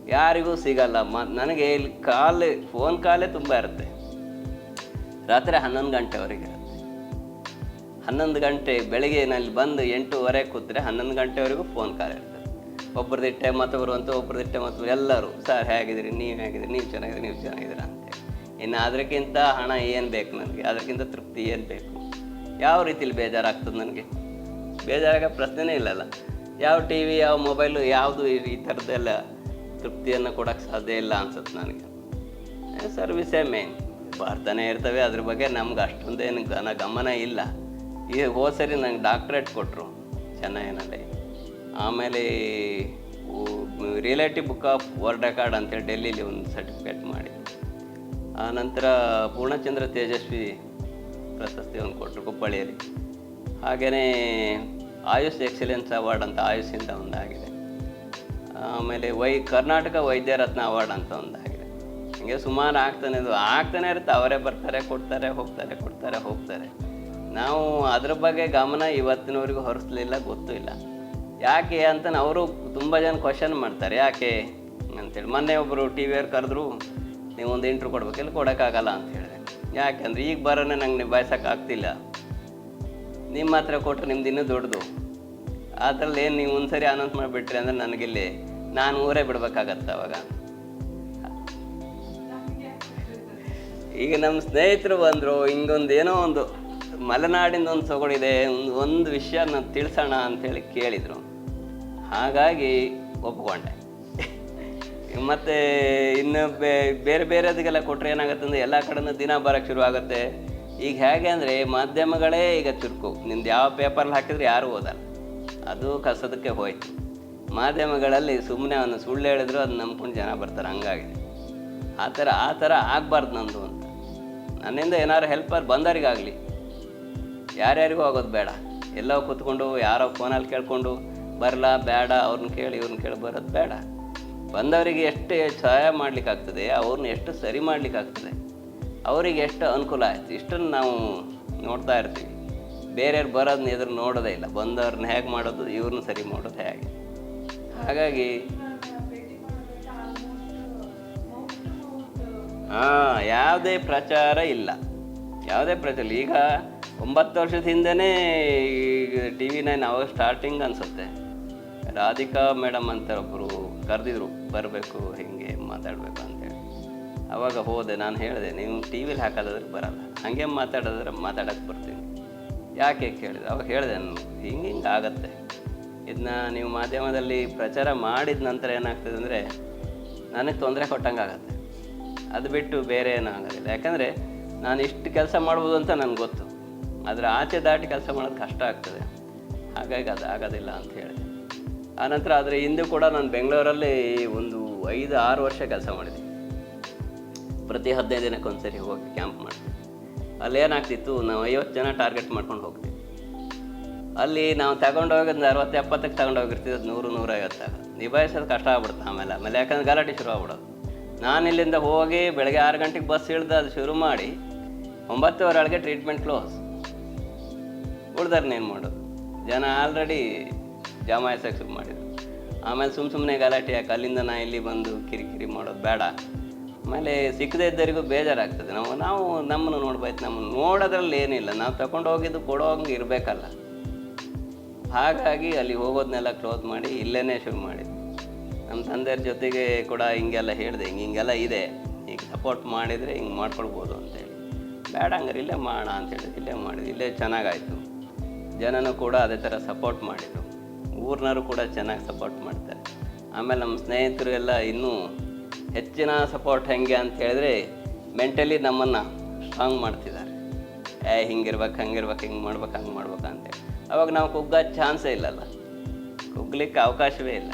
ಯಾರಿಗೂ ಸಿಗಲ್ಲ. ಮ, ನನಗೆ ಇಲ್ಲಿ ಕಾಲ್, ಫೋನ್ ಕಾಲೇ ತುಂಬ ಇರುತ್ತೆ. ರಾತ್ರಿ ಹನ್ನೊಂದು ಗಂಟೆವರೆಗೆ. ಇರುತ್ತೆ ಹನ್ನೊಂದು ಗಂಟೆ ಬೆಳಿಗ್ಗೆ ನಲ್ಲಿ ಬಂದು ಎಂಟೂವರೆ ಕೂತ್ರೆ ಹನ್ನೊಂದು ಗಂಟೆವರೆಗೂ ಫೋನ್ ಕಾಲ್ ಇರ್ತದೆ ಒಬ್ಬರದಿಟ್ಟೆ ಮತ್ತೊಬ್ಬರು ಅಂತ ಒಬ್ಬರದಿಟ್ಟೆ ಮತ್ತೊಬ್ಬರು ಎಲ್ಲರೂ, ಸರ್, ಹೇಗಿದ್ದೀರಿ? ನೀವು ಹೇಗಿದ್ದೀರಿ? ನೀವು ಚೆನ್ನಾಗಿದ್ದೀರಿ? ನೀವು ಚೆನ್ನಾಗಿದ್ದೀರಾ? ಅಂತ ಇನ್ನು ಅದಕ್ಕಿಂತ ಹಣ ಏನು ಬೇಕು ನನಗೆ? ಅದಕ್ಕಿಂತ ತೃಪ್ತಿ ಏನು ಬೇಕು? ಯಾವ ರೀತಿಲಿ ಬೇಜಾರಾಗ್ತದೆ ನನಗೆ? ಬೇಜಾರಾಗೋ ಪ್ರಶ್ನೆನೇ ಇಲ್ಲಲ್ಲ. ಯಾವ ಟಿ ವಿ, ಯಾವ ಮೊಬೈಲು, ಯಾವುದು ಈ ಥರದ್ದೆಲ್ಲ ತೃಪ್ತಿಯನ್ನು ಕೊಡೋಕ್ಕೆ ಸಾಧ್ಯ ಇಲ್ಲ ಅನ್ಸುತ್ತೆ ನನಗೆ. ಸರ್ವಿಸೇ ಮೇನ್ ಬರ್ತಾನೆ ಇರ್ತವೆ, ಅದ್ರ ಬಗ್ಗೆ ನಮ್ಗೆ ಅಷ್ಟೊಂದೇನು ಗಮನ ಇಲ್ಲ. ಈ ಹೋದ ಸರಿ ನಂಗೆ ಡಾಕ್ಟ್ರೇಟ್ ಕೊಟ್ಟರು ಚೆನ್ನೈನಲ್ಲಿ. ಆಮೇಲೆ reality book of world record ಅಂತೇಳಿ ಡೆಲ್ಲಿಲಿ ಒಂದು ಸರ್ಟಿಫಿಕೇಟ್ ಮಾಡಿ. ಆ ನಂತರ ಪೂರ್ಣಚಂದ್ರ ತೇಜಸ್ವಿ ಪ್ರಶಸ್ತಿ ಒಂದು ಕೊಟ್ಟರು ಕುಪ್ಪಳ್ಳಿಯಲ್ಲಿ ಹಾಗೆಯೇ ಆಯುಷ್ ಎಕ್ಸಲೆನ್ಸ್ ಅವಾರ್ಡ್ ಅಂತ ಆಯುಷಿಂದ ಒಂದಾಗಿದೆ. ಆಮೇಲೆ ವೈ, ಕರ್ನಾಟಕ ವೈದ್ಯರತ್ನ ಅವಾರ್ಡ್ ಅಂತ ಒಂದಾಗಿದೆ. ಹಿಂಗೆ ಸುಮಾರು ಆಗ್ತಾನೆ ಇದು ಆಗ್ತಾನೆ ಇರುತ್ತೆ, ಅವರೇ ಬರ್ತಾರೆ, ಕೊಡ್ತಾರೆ, ಹೋಗ್ತಾರೆ ಕೊಡ್ತಾರೆ, ಹೋಗ್ತಾರೆ. ನಾವು ಅದ್ರ ಬಗ್ಗೆ ಗಮನ ಇವತ್ತಿನವರೆಗೂ ಹೊರಿಸ್ಲಿಲ್ಲ ಗೊತ್ತೂ ಇಲ್ಲ ಯಾಕೆ ಅಂತ ಅವರು ತುಂಬ ಜನ ಕ್ವಶನ್ ಮಾಡ್ತಾರೆ. ಯಾಕೆ ಅಂತೇಳಿ. ಮೊನ್ನೆ ಒಬ್ಬರು ಟಿ ವಿಯವ್ರು ಕರೆದ್ರು, ನೀವು ಒಂದು ಇಂಟ್ರು ಕೊಡ್ಬೇಕು, ಇಲ್ಲಿ ಕೊಡೋಕ್ಕಾಗಲ್ಲ ಅಂತ ಹೇಳಿದೆ. ಯಾಕೆಂದ್ರೆ ಈಗ ಬರೋನೆ ನಂಗೆ ನಿಭಾಯಿಸೋಕ್ಕಾಗ್ತಿಲ್ಲ ನಿಮ್ಮ ಹತ್ರ ಕೊಟ್ಟರೆ ನಿಮ್ದು ಇನ್ನೂ ದೊಡ್ಡದು. ಅದರಲ್ಲಿ ಏನು ನೀವು ಒಂದು ಸರಿ ಅನೌನ್ಸ್ ಮಾಡಿಬಿಟ್ರಿ ಅಂದರೆ ನನಗಿಲ್ಲಿ ನಾನು ಊರೇ ಬಿಡ್ಬೇಕಾಗತ್ತೆ ಅವಾಗ. ಈಗ ನಮ್ಮ ಸ್ನೇಹಿತರು ಬಂದರು, ಹಿಂಗೊಂದು ಏನೋ ಒಂದು ಮಲೆನಾಡಿಂದ ಒಂದು ತಗೊಂಡಿದೆ ಒಂದು ಒಂದು ವಿಷಯ ನಾನು ತಿಳಿಸೋಣ ಅಂತೇಳಿ ಕೇಳಿದರು. ಹಾಗಾಗಿ ಒಪ್ಕೊಂಡೆ. ಮತ್ತು ಇನ್ನು ಬೇರೆ ಬೇರೆದಕ್ಕೆಲ್ಲ ಕೊಟ್ಟರೆ ಏನಾಗುತ್ತೆ ಅಂದರೆ ಎಲ್ಲ ಕಡೆನೂ ದಿನ ಬರೋಕ್ಕೆ ಶುರು ಆಗುತ್ತೆ. ಈಗ ಹೇಗೆ ಅಂದರೆ ಮಾಧ್ಯಮಗಳೇ ಈಗ ಚುರುಕು ನಿಮ್ದು ಯಾವ ಪೇಪರ್ಲ್ಲಿ ಹಾಕಿದ್ರೆ ಯಾರೂ ಓದಲ್ಲ. ಅದು ಕಸದಕ್ಕೆ ಹೋಯ್ತು. ಮಾಧ್ಯಮಗಳಲ್ಲಿ ಸುಮ್ಮನೆ ಅವನು ಸುಳ್ಳು ಹೇಳಿದ್ರು ಅದು ನಂಬ್ಕೊಂಡು ಜನ ಬರ್ತಾರೆ, ಹಂಗಾಗಿ. ಆ ಥರ ಆ ಥರ ಆಗಬಾರ್ದು ನಂದು ಅಂತ. ನನ್ನಿಂದ ಏನಾದ್ರು ಹೆಲ್ಪರ್ ಬಂದವರಿಗಾಗಲಿ. ಯಾರ್ಯಾರಿಗೂ ಆಗೋದು ಬೇಡ. ಎಲ್ಲೋ ಕೂತ್ಕೊಂಡು, ಯಾರೋ ಫೋನಲ್ಲಿ ಕೇಳ್ಕೊಂಡು ಬರಲ್ಲ ಬೇಡ ಅವ್ರನ್ನ ಕೇಳಿ ಇವ್ರನ್ನ ಕೇಳಿ ಬರೋದು ಬೇಡ. ಬಂದವರಿಗೆ ಎಷ್ಟು ಸಹಾಯ ಮಾಡ್ಲಿಕ್ಕಾಗ್ತದೆ ಅವ್ರನ್ನ ಎಷ್ಟು ಸರಿ ಮಾಡ್ಲಿಕ್ಕಾಗ್ತದೆ, ಅವರಿಗೆ ಎಷ್ಟು ಅನುಕೂಲ ಆಯಿತು, ಇಷ್ಟನ್ನು ನಾವು ನೋಡ್ತಾ ಇರ್ತೀವಿ. ಬೇರೆಯವ್ರು ಬರೋದನ್ನ ಎದುರು ನೋಡೋದೇ ಇಲ್ಲ ಬಂದವ್ರನ್ನ ಹೇಗೆ ಮಾಡೋದು ಇವ್ರನ್ನ ಸರಿ ಮಾಡೋದು ಹೇಗೆ? ಹಾಗಾಗಿ, ಹಾಂ, ಯಾವುದೇ ಪ್ರಚಾರ ಇಲ್ಲ. ಯಾವುದೇ ಪ್ರಚಾರ. ಈಗ ಒಂಬತ್ತು ವರ್ಷದ ಹಿಂದೆಯೇ ಈಗ ಟಿ ವಿ ನೈನ್ ಅವಾಗ ಸ್ಟಾರ್ಟಿಂಗ್ ಅನಿಸುತ್ತೆ. ರಾಧಿಕಾ ಮೇಡಮ್ ಅಂತ ಒಬ್ಬರು ಕರೆದಿದ್ರು, ಬರಬೇಕು, ಹಿಂಗೆ ಮಾತಾಡಬೇಕು ಅಂತೇಳಿ ಅವಾಗ ಹೋದೆ, ನಾನು ಹೇಳಿದೆ, ನೀವು ಟಿ ವಿಲಿ ಹಾಕೋದಾದ್ರೆ ಬರಲ್ಲ. ಹಾಗೆ ಮಾತಾಡೋದ್ರೆ ಮಾತಾಡೋಕ್ಕೆ ಬರ್ತೀನಿ. ಯಾಕೆ ಕೇಳಿದೆ? ಅವಾಗ ಹೇಳಿದೆ ನಾನು ಹಿಂಗೆ ಹಿಂಗೆ ಆಗತ್ತೆ. ಇದನ್ನ ನೀವು ಮಾಧ್ಯಮದಲ್ಲಿ ಪ್ರಚಾರ ಮಾಡಿದ ನಂತರ ಏನಾಗ್ತದೆ ಅಂದರೆ, ನನಗೆ ತೊಂದರೆ ಕೊಟ್ಟಂಗೆ ಆಗುತ್ತೆ. ಅದು ಬಿಟ್ಟು ಬೇರೆ ಏನೂ ಆಗೋದಿಲ್ಲ. ಯಾಕಂದರೆ, ನಾನು ಇಷ್ಟು ಕೆಲಸ ಮಾಡ್ಬೋದು ಅಂತ ನನಗೆ ಗೊತ್ತು. ಆದರೆ ಆಚೆ ದಾಟಿ ಕೆಲಸ ಮಾಡೋದು ಕಷ್ಟ ಆಗ್ತದೆ. ಹಾಗಾಗಿ ಅದು ಆಗೋದಿಲ್ಲ ಅಂತ ಹೇಳಿದೆ ಆನಂತರ ಅದರ ಹಿಂದೆ ಕೂಡ ನಾನು ಬೆಂಗಳೂರಲ್ಲಿ ಒಂದು ಐದು, ಆರು ವರ್ಷ ಕೆಲಸ ಮಾಡಿದೆ. ಪ್ರತಿ ಹದಿನೈದು ದಿನಕ್ಕೆ ಒಂದ್ಸರಿ ಹೋಗಿ ಕ್ಯಾಂಪ್ ಮಾಡ್ತೀವಿ ಅಲ್ಲಿ ಏನಾಗ್ತಿತ್ತು, ನಾವು ಐವತ್ತು ಜನ ಟಾರ್ಗೆಟ್ ಮಾಡ್ಕೊಂಡು ಹೋಗ್ತೀವಿ ಅಲ್ಲಿ ನಾವು ತಗೊಂಡೋಗಿ ಒಂದು ಅರವತ್ತು, ಎಪ್ಪತ್ತಕ್ಕೆ ತಗೊಂಡೋಗಿರ್ತೀವಿ ಅದು ನೂರು ನೂರೈವತ್ತಾಗ ನಿಭಾಯಿಸೋದು ಕಷ್ಟ ಆಗ್ಬಿಡ್ತು ಆಮೇಲೆ. ಆಮೇಲೆ ಯಾಕಂದ್ರೆ ಗಲಾಟೆ ಶುರು ಆಗ್ಬಿಡೋದು. ನಾನು ಇಲ್ಲಿಂದ ಹೋಗಿ ಬೆಳಗ್ಗೆ ಆರು ಗಂಟೆಗೆ ಬಸ್ ಇಳಿದು ಅದು ಶುರು ಮಾಡಿ ಒಂಬತ್ತುವರೆ ಒಳಗೆ ಟ್ರೀಟ್ಮೆಂಟ್ ಕ್ಲೋಸ್ ಉಳ್ದಾರನ್ನೇನು ಮಾಡೋದು? ಜನ ಆಲ್ರೆಡಿ ಜಮಾಯಿಸೋಕೆ ಶುರು ಮಾಡಿದ್ರು. ಆಮೇಲೆ ಸುಮ್ಮ ಸುಮ್ಮನೆ ಗಲಾಟೆ ಯಾಕೆ? ಅಲ್ಲಿಂದ ನಾ ಇಲ್ಲಿ ಬಂದು ಕಿರಿಕಿರಿ ಮಾಡೋದು ಬೇಡ. ಆಮೇಲೆ ಸಿಕ್ಕದೇ ಇದ್ದವರಿಗೂ ಬೇಜಾರಾಗ್ತದೆ. ನಾವು ನಾವು ನಮ್ಮನ್ನು ನೋಡ್ಬೇಕು ನಮ್ಮನ್ನು ನೋಡೋದ್ರಲ್ಲಿ ಏನಿಲ್ಲ. ನಾವು ತಗೊಂಡು ಹೋಗಿದ್ದು ಕೊಡೋ ಹಂಗೆ ಇರಬೇಕಲ್ಲ. ಹಾಗಾಗಿ ಅಲ್ಲಿ ಹೋಗೋದನ್ನೆಲ್ಲ ಕ್ಲೋಸ್ ಮಾಡಿ ಇಲ್ಲೇ ಶುರು ಮಾಡಿದ್ವಿ ನಮ್ಮ ತಂದೆಯರ ಜೊತೆಗೆ ಕೂಡ ಹಿಂಗೆಲ್ಲ ಹೇಳಿದೆ, ಹಿಂಗೆ ಹಿಂಗೆಲ್ಲ ಇದೆ. ಈಗ ಸಪೋರ್ಟ್ ಮಾಡಿದರೆ ಹಿಂಗೆ ಮಾಡ್ಕೊಳ್ಬೋದು ಅಂತೇಳಿ ಬೇಡ ಹಂಗಾರೆ ಇಲ್ಲೇ ಮಾಡೋಣ ಅಂತೇಳಿ ಇಲ್ಲೇ ಮಾಡಿದ್ವಿ ಇಲ್ಲೇ ಚೆನ್ನಾಗಾಯಿತು. ಜನನೂ ಕೂಡ ಅದೇ ಥರ ಸಪೋರ್ಟ್ ಮಾಡಿದರು. ಊರಿನವರು ಕೂಡ ಚೆನ್ನಾಗಿ ಸಪೋರ್ಟ್ ಮಾಡ್ತಾರೆ. ಆಮೇಲೆ ನಮ್ಮ ಸ್ನೇಹಿತರು ಎಲ್ಲ ಇನ್ನೂ ಹೆಚ್ಚಿನ ಸಪೋರ್ಟ್ ಹೆಂಗೆ ಅಂತ ಹೇಳಿದ್ರೆ ಮೆಂಟಲಿ ನಮ್ಮನ್ನು ಸ್ಟ್ರಾಂಗ್ ಮಾಡ್ತಿದ್ದಾರೆ. ಏ, ಹಿಂಗಿರ್ಬೇಕು, ಹಂಗಿರ್ಬೇಕು, ಹಿಂಗೆ ಮಾಡ್ಬೇಕು, ಹಂಗೆ ಮಾಡ್ಬೇಕು ಅಂತೇಳಿ ಅವಾಗ ನಾವು ಕುಗ್ಗೋ ಚಾನ್ಸೇ ಇಲ್ಲಲ್ಲ. ಕುಗ್ಲಿಕ್ಕೆ ಅವಕಾಶವೇ ಇಲ್ಲ.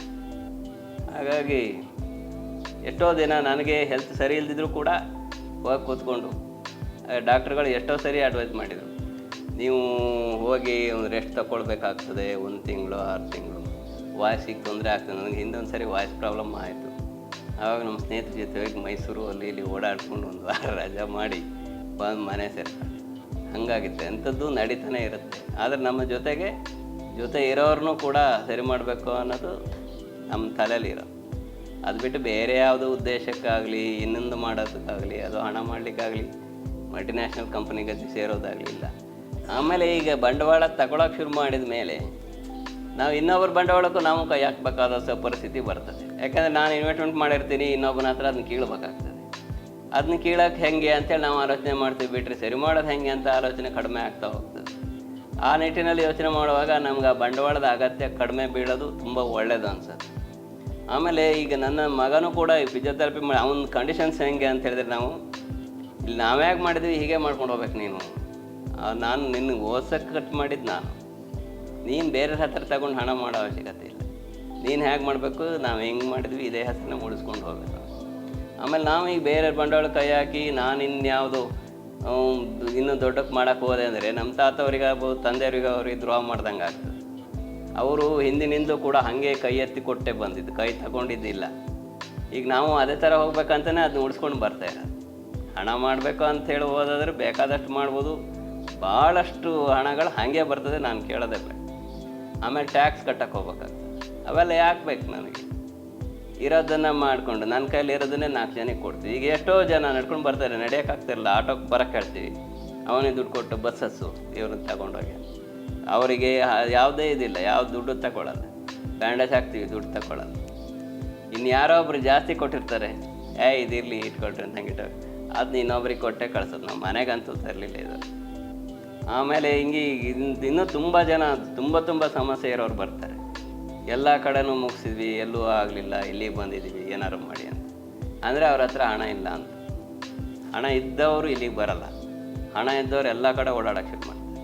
ಹಾಗಾಗಿ ಎಷ್ಟೋ ದಿನ ನನಗೆ ಹೆಲ್ತ್ ಸರಿ ಇಲ್ದಿದ್ರು ಕೂಡ ಹೋಗಿ ಕೂತ್ಕೊಂಡು ಡಾಕ್ಟ್ರುಗಳು ಎಷ್ಟೋ ಸರಿ ಅಡ್ವೈಸ್ ಮಾಡಿದರು. ನೀವು ಹೋಗಿ ಒಂದು ರೆಸ್ಟ್ ತಗೊಳ್ಬೇಕಾಗ್ತದೆ ಒಂದು ತಿಂಗಳು, ಆರು ತಿಂಗಳು. ವಾಯ್ಸಿಗೆ ತೊಂದರೆ ಆಗ್ತದೆ. ನನಗೆ ಹಿಂದೊಂದು ಸರಿ ವಾಯ್ಸ್ ಪ್ರಾಬ್ಲಮ್ ಆಯಿತು. ಆವಾಗ ನಮ್ಮ ಸ್ನೇಹಿತರ ಜೊತೆ ಹೋಗಿ ಮೈಸೂರು ಅಲ್ಲಿ ಇಲ್ಲಿ ಓಡಾಡ್ಕೊಂಡು ಒಂದು ವಾರ ರಜಾ ಮಾಡಿ ಬಂದು ಮನೆ ಸೇರ್ತಾರೆ ಹಂಗಾಗಿತ್ತು. ಅಂಥದ್ದು ನಡೀತಾನೆ ಇರುತ್ತೆ. ಆದರೆ ನಮ್ಮ ಜೊತೆಗೆ, ಜೊತೆ ಇರೋರನ್ನೂ ಕೂಡ ಸರಿ ಮಾಡಬೇಕು ಅನ್ನೋದು ನಮ್ಮ ತಲೆಯಲ್ಲಿ ಇರೋದು. ಅದು ಬಿಟ್ಟು ಬೇರೆ ಯಾವುದೋ ಉದ್ದೇಶಕ್ಕಾಗಲಿ, ಇನ್ನೊಂದು ಮಾಡೋದಕ್ಕಾಗಲಿ, ಅದು ಹಣ ಮಾಡಲಿಕ್ಕಾಗಲಿ ಮಲ್ಟಿನ್ಯಾಷನಲ್ ಕಂಪನಿಗೆ ಸೇರೋದಾಗಲಿ ಇಲ್ಲ ಆಮೇಲೆ ಈಗ ಬಂಡವಾಳ ತಗೊಳಕ್ಕೆ ಶುರು ಮಾಡಿದ ಮೇಲೆ ನಾವು ಇನ್ನೊಬ್ಬರ ಬಂಡವಾಳಕ್ಕೂ ನಾವು ಕೈ ಹಾಕಬೇಕಾದ ಪರಿಸ್ಥಿತಿ ಬರ್ತದೆ. ಯಾಕಂದರೆ ನಾನು ಇನ್ವೆಸ್ಟ್ಮೆಂಟ್ ಮಾಡಿರ್ತೀನಿ, ಇನ್ನೊಬ್ಬನ ಹತ್ರ ಅದನ್ನ ಕೀಳಬೇಕಾಗ್ತದೆ. ಅದನ್ನ ಕೀಳಕ್ಕೆ ಹೆಂಗೆ ಅಂತೇಳಿ ನಾವು ಆಲೋಚನೆ ಮಾಡ್ತೀವಿ ಬಿಟ್ಟರೆ ಸರಿ ಮಾಡೋದು ಹೆಂಗೆ ಅಂತ ಆಲೋಚನೆ ಕಡಿಮೆ ಆಗ್ತಾ ಹೋಗ್ತದೆ. ಆ ನಿಟ್ಟಿನಲ್ಲಿ ಯೋಚನೆ ಮಾಡುವಾಗ ನಮ್ಗೆ ಆ ಬಂಡವಾಳದ ಅಗತ್ಯ ಕಡಿಮೆ ಬೀಳೋದು ತುಂಬ ಒಳ್ಳೆಯದು ಅನ್ಸುತ್ತೆ. ಆಮೇಲೆ ಈಗ ನನ್ನ ಮಗನೂ ಕೂಡ ಈ ಫಿಸಿಯೋಥೆರಪಿ ಮಾಡಿ, ಅವನ ಕಂಡೀಷನ್ಸ್ ಹೆಂಗೆ ಅಂತ ಹೇಳಿದ್ರೆ ನಾವು, ಇಲ್ಲಿ ನಾವ್ಯಾಕೆ ಮಾಡಿದ್ವಿ ಹೀಗೆ ಮಾಡ್ಕೊಂಡು ಹೋಗ್ಬೇಕು ನೀನು. ನಾನು ನಿನ್ನ ಓಸಕ್ಕೆ ಕಟ್ ಮಾಡಿದ್ದು ನಾನು. ನೀನು ಬೇರೆ ಹತ್ರ ತಗೊಂಡು ಹಣ ಮಾಡೋ ಅವಶ್ಯಕತೆ ಇಲ್ಲ. ನೀನು ಹೇಗೆ ಮಾಡಬೇಕು? ನಾವು ಹೆಂಗೆ ಮಾಡಿದ್ವಿ? ಇದೇ ಹೆಸರನ್ನ ಮುಡಿಸ್ಕೊಂಡು ಹೋಗ್ಬೇಕು. ಆಮೇಲೆ ನಾವು ಈಗ ಬೇರೆ ಬಂಡವಾಳ ಕೈ ಹಾಕಿ ನಾನು ಇನ್ಯಾವುದು ಇನ್ನೂ ದೊಡ್ಡಕ್ಕೆ ಮಾಡೋಕ್ಕೆ ಹೋದೆ ಅಂದರೆ ನಮ್ಮ ತಾತವರಿಗಾಗ್ಬೋದು ತಂದೆಯವ್ರಿಗೆ ಅವ್ರಿಗೆ ದ್ರೋಹ ಮಾಡ್ದಂಗೆ ಆಗ್ತದೆ. ಅವರು ಹಿಂದಿನಿಂದ ಕೂಡ ಹಾಗೆ ಕೈ ಎತ್ತಿ ಕೊಟ್ಟೆ ಬಂದಿದ್ದು, ಕೈ ತಗೊಂಡಿದ್ದಿಲ್ಲ. ಈಗ ನಾವು ಅದೇ ಥರ ಹೋಗ್ಬೇಕಂತಲೇ ಅದನ್ನ ಉಳಿಸ್ಕೊಂಡು ಬರ್ತಾ ಇರೋದು. ಹಣ ಮಾಡಬೇಕು ಅಂತೇಳಿ ಹೋದಾದ್ರೆ ಬೇಕಾದಷ್ಟು ಮಾಡ್ಬೋದು. ಭಾಳಷ್ಟು ಹಣಗಳು ಹಾಗೆ ಬರ್ತದೆ ನಾನು ಕೇಳೋದೇ ಬೇಡ. ಆಮೇಲೆ ಟ್ಯಾಕ್ಸ್ ಕಟ್ಟಕ್ಕೆ ಹೋಗ್ಬೇಕಾಗ್ತದೆ. ಅವೆಲ್ಲ ಯಾಕೆ ಬೇಕು ನನಗೆ? ಇರೋದನ್ನು ಮಾಡಿಕೊಂಡು, ನನ್ನ ಕೈಯಲ್ಲಿ ಇರೋದನ್ನೇ ನಾಲ್ಕು ಜನಕ್ಕೆ ಕೊಡ್ತೀವಿ. ಈಗ ಎಷ್ಟೋ ಜನ ನಡ್ಕೊಂಡು ಬರ್ತಾರೆ ನಡೆಯೋಕ್ಕಾಗ್ತಿರಲ್ಲ ಆಟೋಕ್ಕೆ ಬರೋಕ್ಕೆ ಹೇಳ್ತೀವಿ. ಅವನಿಗೆ ದುಡ್ಡು ಕೊಟ್ಟು ಬಸ್ಸಸ್ಸು ಇವ್ರನ್ನ ತಗೊಂಡೋಗಿ. ಅವರಿಗೆ ಯಾವುದೇ ಇದಿಲ್ಲ ಯಾವ ದುಡ್ಡು ತಗೊಳ್ಳಲ್ಲ ಬ್ಯಾಂಡೇಜ್ ಹಾಕ್ತೀವಿ, ದುಡ್ಡು ತಗೊಳ್ಳಲ್ಲ ಇನ್ನು ಯಾರೋ ಒಬ್ರು ಜಾಸ್ತಿ ಕೊಟ್ಟಿರ್ತಾರೆ, ಏ, ಇದಿರಲಿ, ಇಟ್ಕೊಳ್ರಿ ಅಂತ ಹಂಗೆ ಅದನ್ನ ಇನ್ನೊಬ್ರಿಗೆ ಕೊಟ್ಟೆ ಕಳ್ಸೋದು. ನಾವು ಮನೆಗಂತೂ ತರಲಿಲ್ಲ ಇದು. ಆಮೇಲೆ ಹಿಂಗೆ ಇನ್ನು ತುಂಬ ಜನ, ತುಂಬ ತುಂಬ ಸಮಸ್ಯೆ ಇರೋರು ಬರ್ತಾರೆ. ಎಲ್ಲ ಕಡೆನೂ ಮುಗಿಸಿದ್ವಿ, ಎಲ್ಲೂ ಆಗಲಿಲ್ಲ, ಇಲ್ಲಿಗೆ ಬಂದಿದ್ದೀವಿ ಏನಾರು ಮಾಡಿ ಅಂತ. ಅಂದರೆ ಅವ್ರ ಹತ್ರ ಹಣ ಇಲ್ಲ ಅಂತ. ಹಣ ಇದ್ದವರು ಇಲ್ಲಿಗೆ ಬರಲ್ಲ. ಹಣ ಇದ್ದವ್ರು ಎಲ್ಲ ಕಡೆ ಓಡಾಡೋಕ್ಕೆ ಶುರು ಮಾಡ್ತಾರೆ.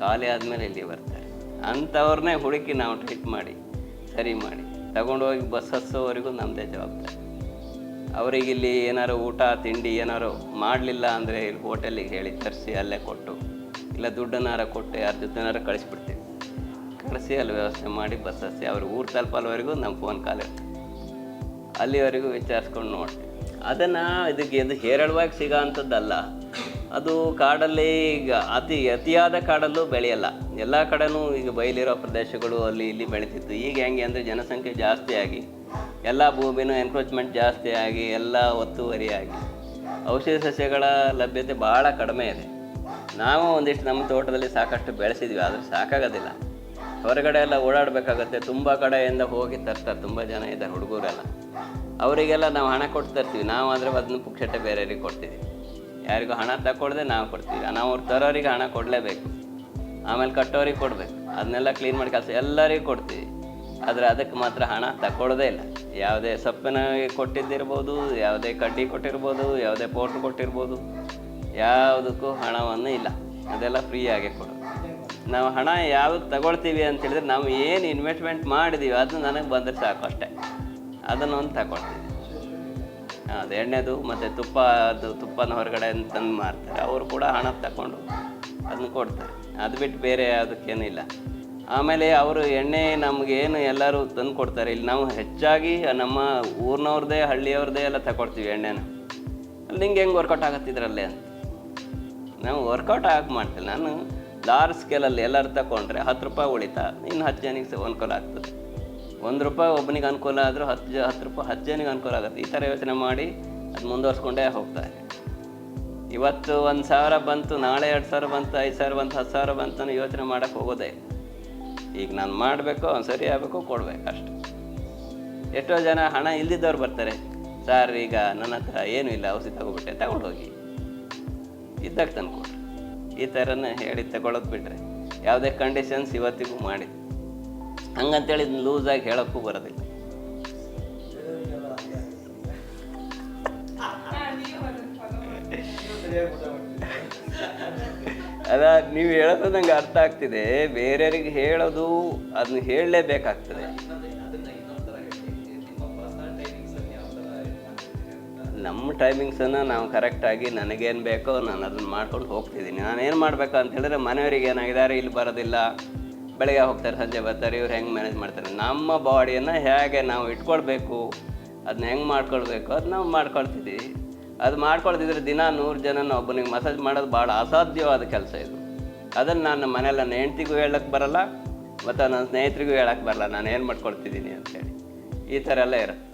ಖಾಲಿ ಆದಮೇಲೆ ಇಲ್ಲಿಗೆ ಬರ್ತಾರೆ. ಅಂಥವ್ರನ್ನೇ ಹುಡುಕಿ ನಾವು ಟ್ರೀಟ್ ಮಾಡಿ, ಸರಿ ಮಾಡಿ. ತಗೊಂಡೋಗಿ ಬಸ್ ಹತ್ತೋವರೆಗೂ ನಮ್ಮದೇ ಜವಾಬ್ದಾರಿ. ಅವರಿಗಿಲ್ಲಿ ಇಲ್ಲಿ ಏನಾರು ಊಟ, ತಿಂಡಿ ಏನಾರು ಮಾಡಲಿಲ್ಲ ಅಂದರೆ ಇಲ್ಲಿ ಹೋಟೆಲಿಗೆ ಹೇಳಿ ತರಿಸಿ ಅಲ್ಲೇ ಕೊಟ್ಟು. ಇಲ್ಲ, ದುಡ್ಡನ್ನಾರ ಕೊಟ್ಟು ಯಾರ ಜೊತೆನಾರ ಕಳಿಸ್ಬಿಡ್ತೀವಿ ಕಳಿಸಿ ಅಲ್ಲಿ ವ್ಯವಸ್ಥೆ ಮಾಡಿ ಬಸ್ ಹಸಿ ಅವ್ರ ಊರು ತಲುಪಲ್ವರೆಗೂ ನಮ್ಮ ಫೋನ್ ಕಾಲ್ ಇರ್ತದೆ ಅಲ್ಲಿವರೆಗೂ ವಿಚಾರಿಸ್ಕೊಂಡು ನೋಡ್ತೀವಿ ಅದನ್ನು ಇದಕ್ಕೆ ಇದು ಹೇರಳವಾಗಿ ಸಿಗೋ ಅಂಥದ್ದಲ್ಲ ಅದು ಕಾಡಲ್ಲಿ ಈಗ ಅತಿ, ಅತಿಯಾದ ಕಾಡಲ್ಲೂ ಬೆಳೆಯಲ್ಲ. ಎಲ್ಲ ಕಡೆನೂ ಈಗ ಬಯಲಿರೋ ಪ್ರದೇಶಗಳು ಅಲ್ಲಿ ಇಲ್ಲಿ ಬೆಳೀತಿತ್ತು. ಈಗ ಹೆಂಗೆ ಅಂದರೆ ಜನಸಂಖ್ಯೆ ಜಾಸ್ತಿ ಆಗಿ, ಎಲ್ಲ ಭೂಮಿನೂ ಎನ್ಕ್ರೋಚ್ಮೆಂಟ್ ಜಾಸ್ತಿ ಆಗಿ, ಎಲ್ಲ ಒತ್ತುವರಿಯಾಗಿ ಔಷಧಿ ಸಸ್ಯಗಳ ಲಭ್ಯತೆ ಭಾಳ ಕಡಿಮೆ ಇದೆ. ನಾವು ಒಂದಿಷ್ಟು ನಮ್ಮ ತೋಟದಲ್ಲಿ ಸಾಕಷ್ಟು ಬೆಳೆಸಿದ್ವಿ, ಆದರೆ ಸಾಕಾಗೋದಿಲ್ಲ. ಹೊರಗಡೆ ಎಲ್ಲ ಓಡಾಡಬೇಕಾಗತ್ತೆ, ತುಂಬ ಕಡೆಯಿಂದ ಹೋಗಿ ತರ್ತಾರೆ, ತುಂಬ ಜನ ಇದ್ದಾರೆ ಹುಡುಗರೆಲ್ಲ. ಅವರಿಗೆಲ್ಲ ನಾವು ಹಣ ಕೊಟ್ಟು ತರ್ತೀವಿ, ನಾವು ಆದರೆ ಅದನ್ನು ಪುಕ್ಷಟ್ಟೆ ಬೇರೆಯವ್ರಿಗೆ ಕೊಡ್ತೀವಿ ಯಾರಿಗೂ ಹಣ ತಗೊಳ್ದೆ ನಾವು ಕೊಡ್ತೀವಿ, ನಾವು ಅವ್ರು ತರೋರಿಗೆ ಹಣ ಕೊಡಲೇಬೇಕು. ಆಮೇಲೆ ಕಟ್ಟೋರಿಗೆ ಕೊಡಬೇಕು, ಅದನ್ನೆಲ್ಲ ಕ್ಲೀನ್ ಮಾಡಿ ಕೆಲಸ ಎಲ್ಲರಿಗೂ ಕೊಡ್ತೀವಿ. ಆದರೆ ಅದಕ್ಕೆ ಮಾತ್ರ ಹಣ ತಗೊಳ್ಳೋದೇ ಇಲ್ಲ. ಯಾವುದೇ ಸೊಪ್ಪಿನ ಕೊಟ್ಟಿದ್ದಿರ್ಬೋದು, ಯಾವುದೇ ಕಡ್ಡಿ ಕೊಟ್ಟಿರ್ಬೋದು, ಯಾವುದೇ ಪೋಟ್ ಕೊಟ್ಟಿರ್ಬೋದು. ಯಾವುದಕ್ಕೂ ಹಣವನ್ನು ಇಲ್ಲ. ಅದೆಲ್ಲ ಫ್ರೀಯಾಗಿ ಕೊಡು. ನಾವು ಹಣ ಯಾವ್ದು ತಗೊಳ್ತೀವಿ ಅಂತ ಹೇಳಿದ್ರೆ ನಾವು ಏನು ಇನ್ವೆಸ್ಟ್ಮೆಂಟ್ ಮಾಡಿದೀವಿ ಅದು ನನಗೆ ಬಂದರೆ ಸಾಕು ಅಷ್ಟೇ. ಅದನ್ನೊಂದು ತಗೊಳ್ತೀವಿ. ಅದು ಎಣ್ಣೆದು ಮತ್ತು ತುಪ್ಪ, ಅದು ತುಪ್ಪನ ಹೊರಗಡೆ ತಂದು ಮಾರ್ತಾರೆ. ಅವರು ಕೂಡ ಹಣ ತಗೊಂಡು ಅದನ್ನ ಕೊಡ್ತಾರೆ. ಅದು ಬಿಟ್ಟು ಬೇರೆ ಯಾವುದಕ್ಕೇನಿಲ್ಲ ಆಮೇಲೆ ಅವರು ಎಣ್ಣೆ ನಮಗೇನು ಎಲ್ಲರೂ ತಂದು ಕೊಡ್ತಾರೆ. ಇಲ್ಲಿ ನಾವು ಹೆಚ್ಚಾಗಿ ನಮ್ಮ ಊರಿನವ್ರದ್ದೇ ಹಳ್ಳಿಯವ್ರದ್ದೇ ಎಲ್ಲ ತಗೊಳ್ತೀವಿ ಎಣ್ಣೆನ. ಅಲ್ಲಿ ನಿಂಗೆ ಹೆಂಗೆ ವರ್ಕೌಟ್ ಆಗತ್ತಿದ್ರಲ್ಲೇ ಅಂತ. ನಾವು ವರ್ಕೌಟ್ ಆಗಿ ಮಾಡ್ತೀವಿ. ನಾನು ಲಾರ್ಜ್ ಸ್ಕೇಲಲ್ಲಿ ಎಲ್ಲರೂ ತಗೊಂಡ್ರೆ ಹತ್ತು ರೂಪಾಯಿ ಉಳಿತಾ, ಇನ್ನು ಹತ್ತು ಜನಕ್ಕೆ ಅನುಕೂಲ ಆಗ್ತದೆ. ಒಂದು ರೂಪಾಯಿ ಒಬ್ಬನಿಗೆ ಅನುಕೂಲ ಆದರೂ ಹತ್ತು ಜ, ಹತ್ತು ರೂಪಾಯಿ ಹತ್ತು ಜನಕ್ಕೆ ಅನುಕೂಲ ಆಗುತ್ತೆ. ಈ ಥರ ಯೋಚನೆ ಮಾಡಿ ಅದು ಮುಂದುವರ್ಸ್ಕೊಂಡೇ ಹೋಗ್ತಾರೆ. ಇವತ್ತು ಒಂದು ಸಾವಿರ ಬಂತು, ನಾಳೆ ಎರಡು ಸಾವಿರ ಬಂತು, ಐದು ಸಾವಿರ ಬಂತು, ಹತ್ತು ಸಾವಿರ ಬಂತು ಯೋಚನೆ ಮಾಡೋಕೆ ಹೋಗೋದೇ ಈಗ ನಾನು ಮಾಡಬೇಕು, ಅವ್ನು ಸರಿ ಆಗಬೇಕು, ಕೊಡ್ಬೇಕು ಅಷ್ಟೆ. ಎಷ್ಟೋ ಜನ ಹಣ ಇಲ್ದಿದ್ದವ್ರು ಬರ್ತಾರೆ. ಸರ್ ಈಗ ನನ್ನ ಹತ್ರ ಏನೂ ಇಲ್ಲ, ಔಷಧಿ ತಗೊಬಿಟ್ಟೆ, ತಗೊಂಡು ಹೋಗಿ. ಇದ್ದಾಗ ತಂದ್ಕೊಡ್ರಿ ಈ ಥರನೇ ಹೇಳಿ ತಗೊಳ್ಳೋದು ಬಿಟ್ರೆ ಯಾವುದೇ ಕಂಡೀಷನ್ಸ್ ಇವತ್ತಿಗೂ ಮಾಡಿ ಹಂಗಂತೇಳಿ ಲೂಸಾಗಿ ಹೇಳೋಕ್ಕೂ ಬರೋದಿಲ್ಲ. ಅದ ನೀವು ಹೇಳೋದು ನಂಗೆ ಅರ್ಥ ಆಗ್ತಿದೆ. ಬೇರೆಯವ್ರಿಗೆ ಹೇಳೋದು, ಅದನ್ನ ಹೇಳಲೇಬೇಕಾಗ್ತದೆ. ನಮ್ಮ ಟೈಮಿಂಗ್ಸನ್ನು ನಾವು ಕರೆಕ್ಟಾಗಿ ನನಗೇನು ಬೇಕೋ ನಾನು ಅದನ್ನು ಮಾಡ್ಕೊಂಡು ಹೋಗ್ತಿದ್ದೀನಿ ನಾನು ಏನು ಮಾಡಬೇಕು ಅಂತ ಹೇಳಿದ್ರೆ ಮನೆಯವರಿಗೆ ಏನಾಗಿದ್ದಾರೆ, ಇಲ್ಲಿ ಬರೋದಿಲ್ಲ. ಬೆಳಗ್ಗೆ ಹೋಗ್ತಾರೆ, ಸಂಜೆ ಬರ್ತಾರೆ, ಇವ್ರು ಹೆಂಗೆ ಮ್ಯಾನೇಜ್ ಮಾಡ್ತಾರೆ. ನಮ್ಮ ಬಾಡಿಯನ್ನು ಹೇಗೆ ನಾವು ಇಟ್ಕೊಳ್ಬೇಕು ಅದನ್ನ ಹೆಂಗೆ ಮಾಡ್ಕೊಳ್ಬೇಕು ಅದು ನಾವು ಮಾಡ್ಕೊಳ್ತಿದ್ದೀವಿ ಅದು ಮಾಡ್ಕೊಳ್ತಿದ್ರೆ ದಿನ ನೂರು ಜನನ ಒಬ್ಬನಿಗೆ ಮಸಾಜ್ ಮಾಡೋದು ಭಾಳ ಅಸಾಧ್ಯವಾದ ಕೆಲಸ ಇದು. ಅದನ್ನು ನಾನು ಮನೆಯಲ್ಲ ನನ್ನ ಹೆಂಡ್ತಿಗೂ ಹೇಳಕ್ಕೆ ಬರಲ್ಲ, ಮತ್ತು ನನ್ನ ಸ್ನೇಹಿತರಿಗೂ ಹೇಳಕ್ಕೆ ಬರಲ್ಲ, ನಾನು ಏನು ಮಾಡ್ಕೊಳ್ತಿದ್ದೀನಿ ಅಂತೇಳಿ ಈ ಥರ ಎಲ್ಲ ಇರುತ್ತೆ.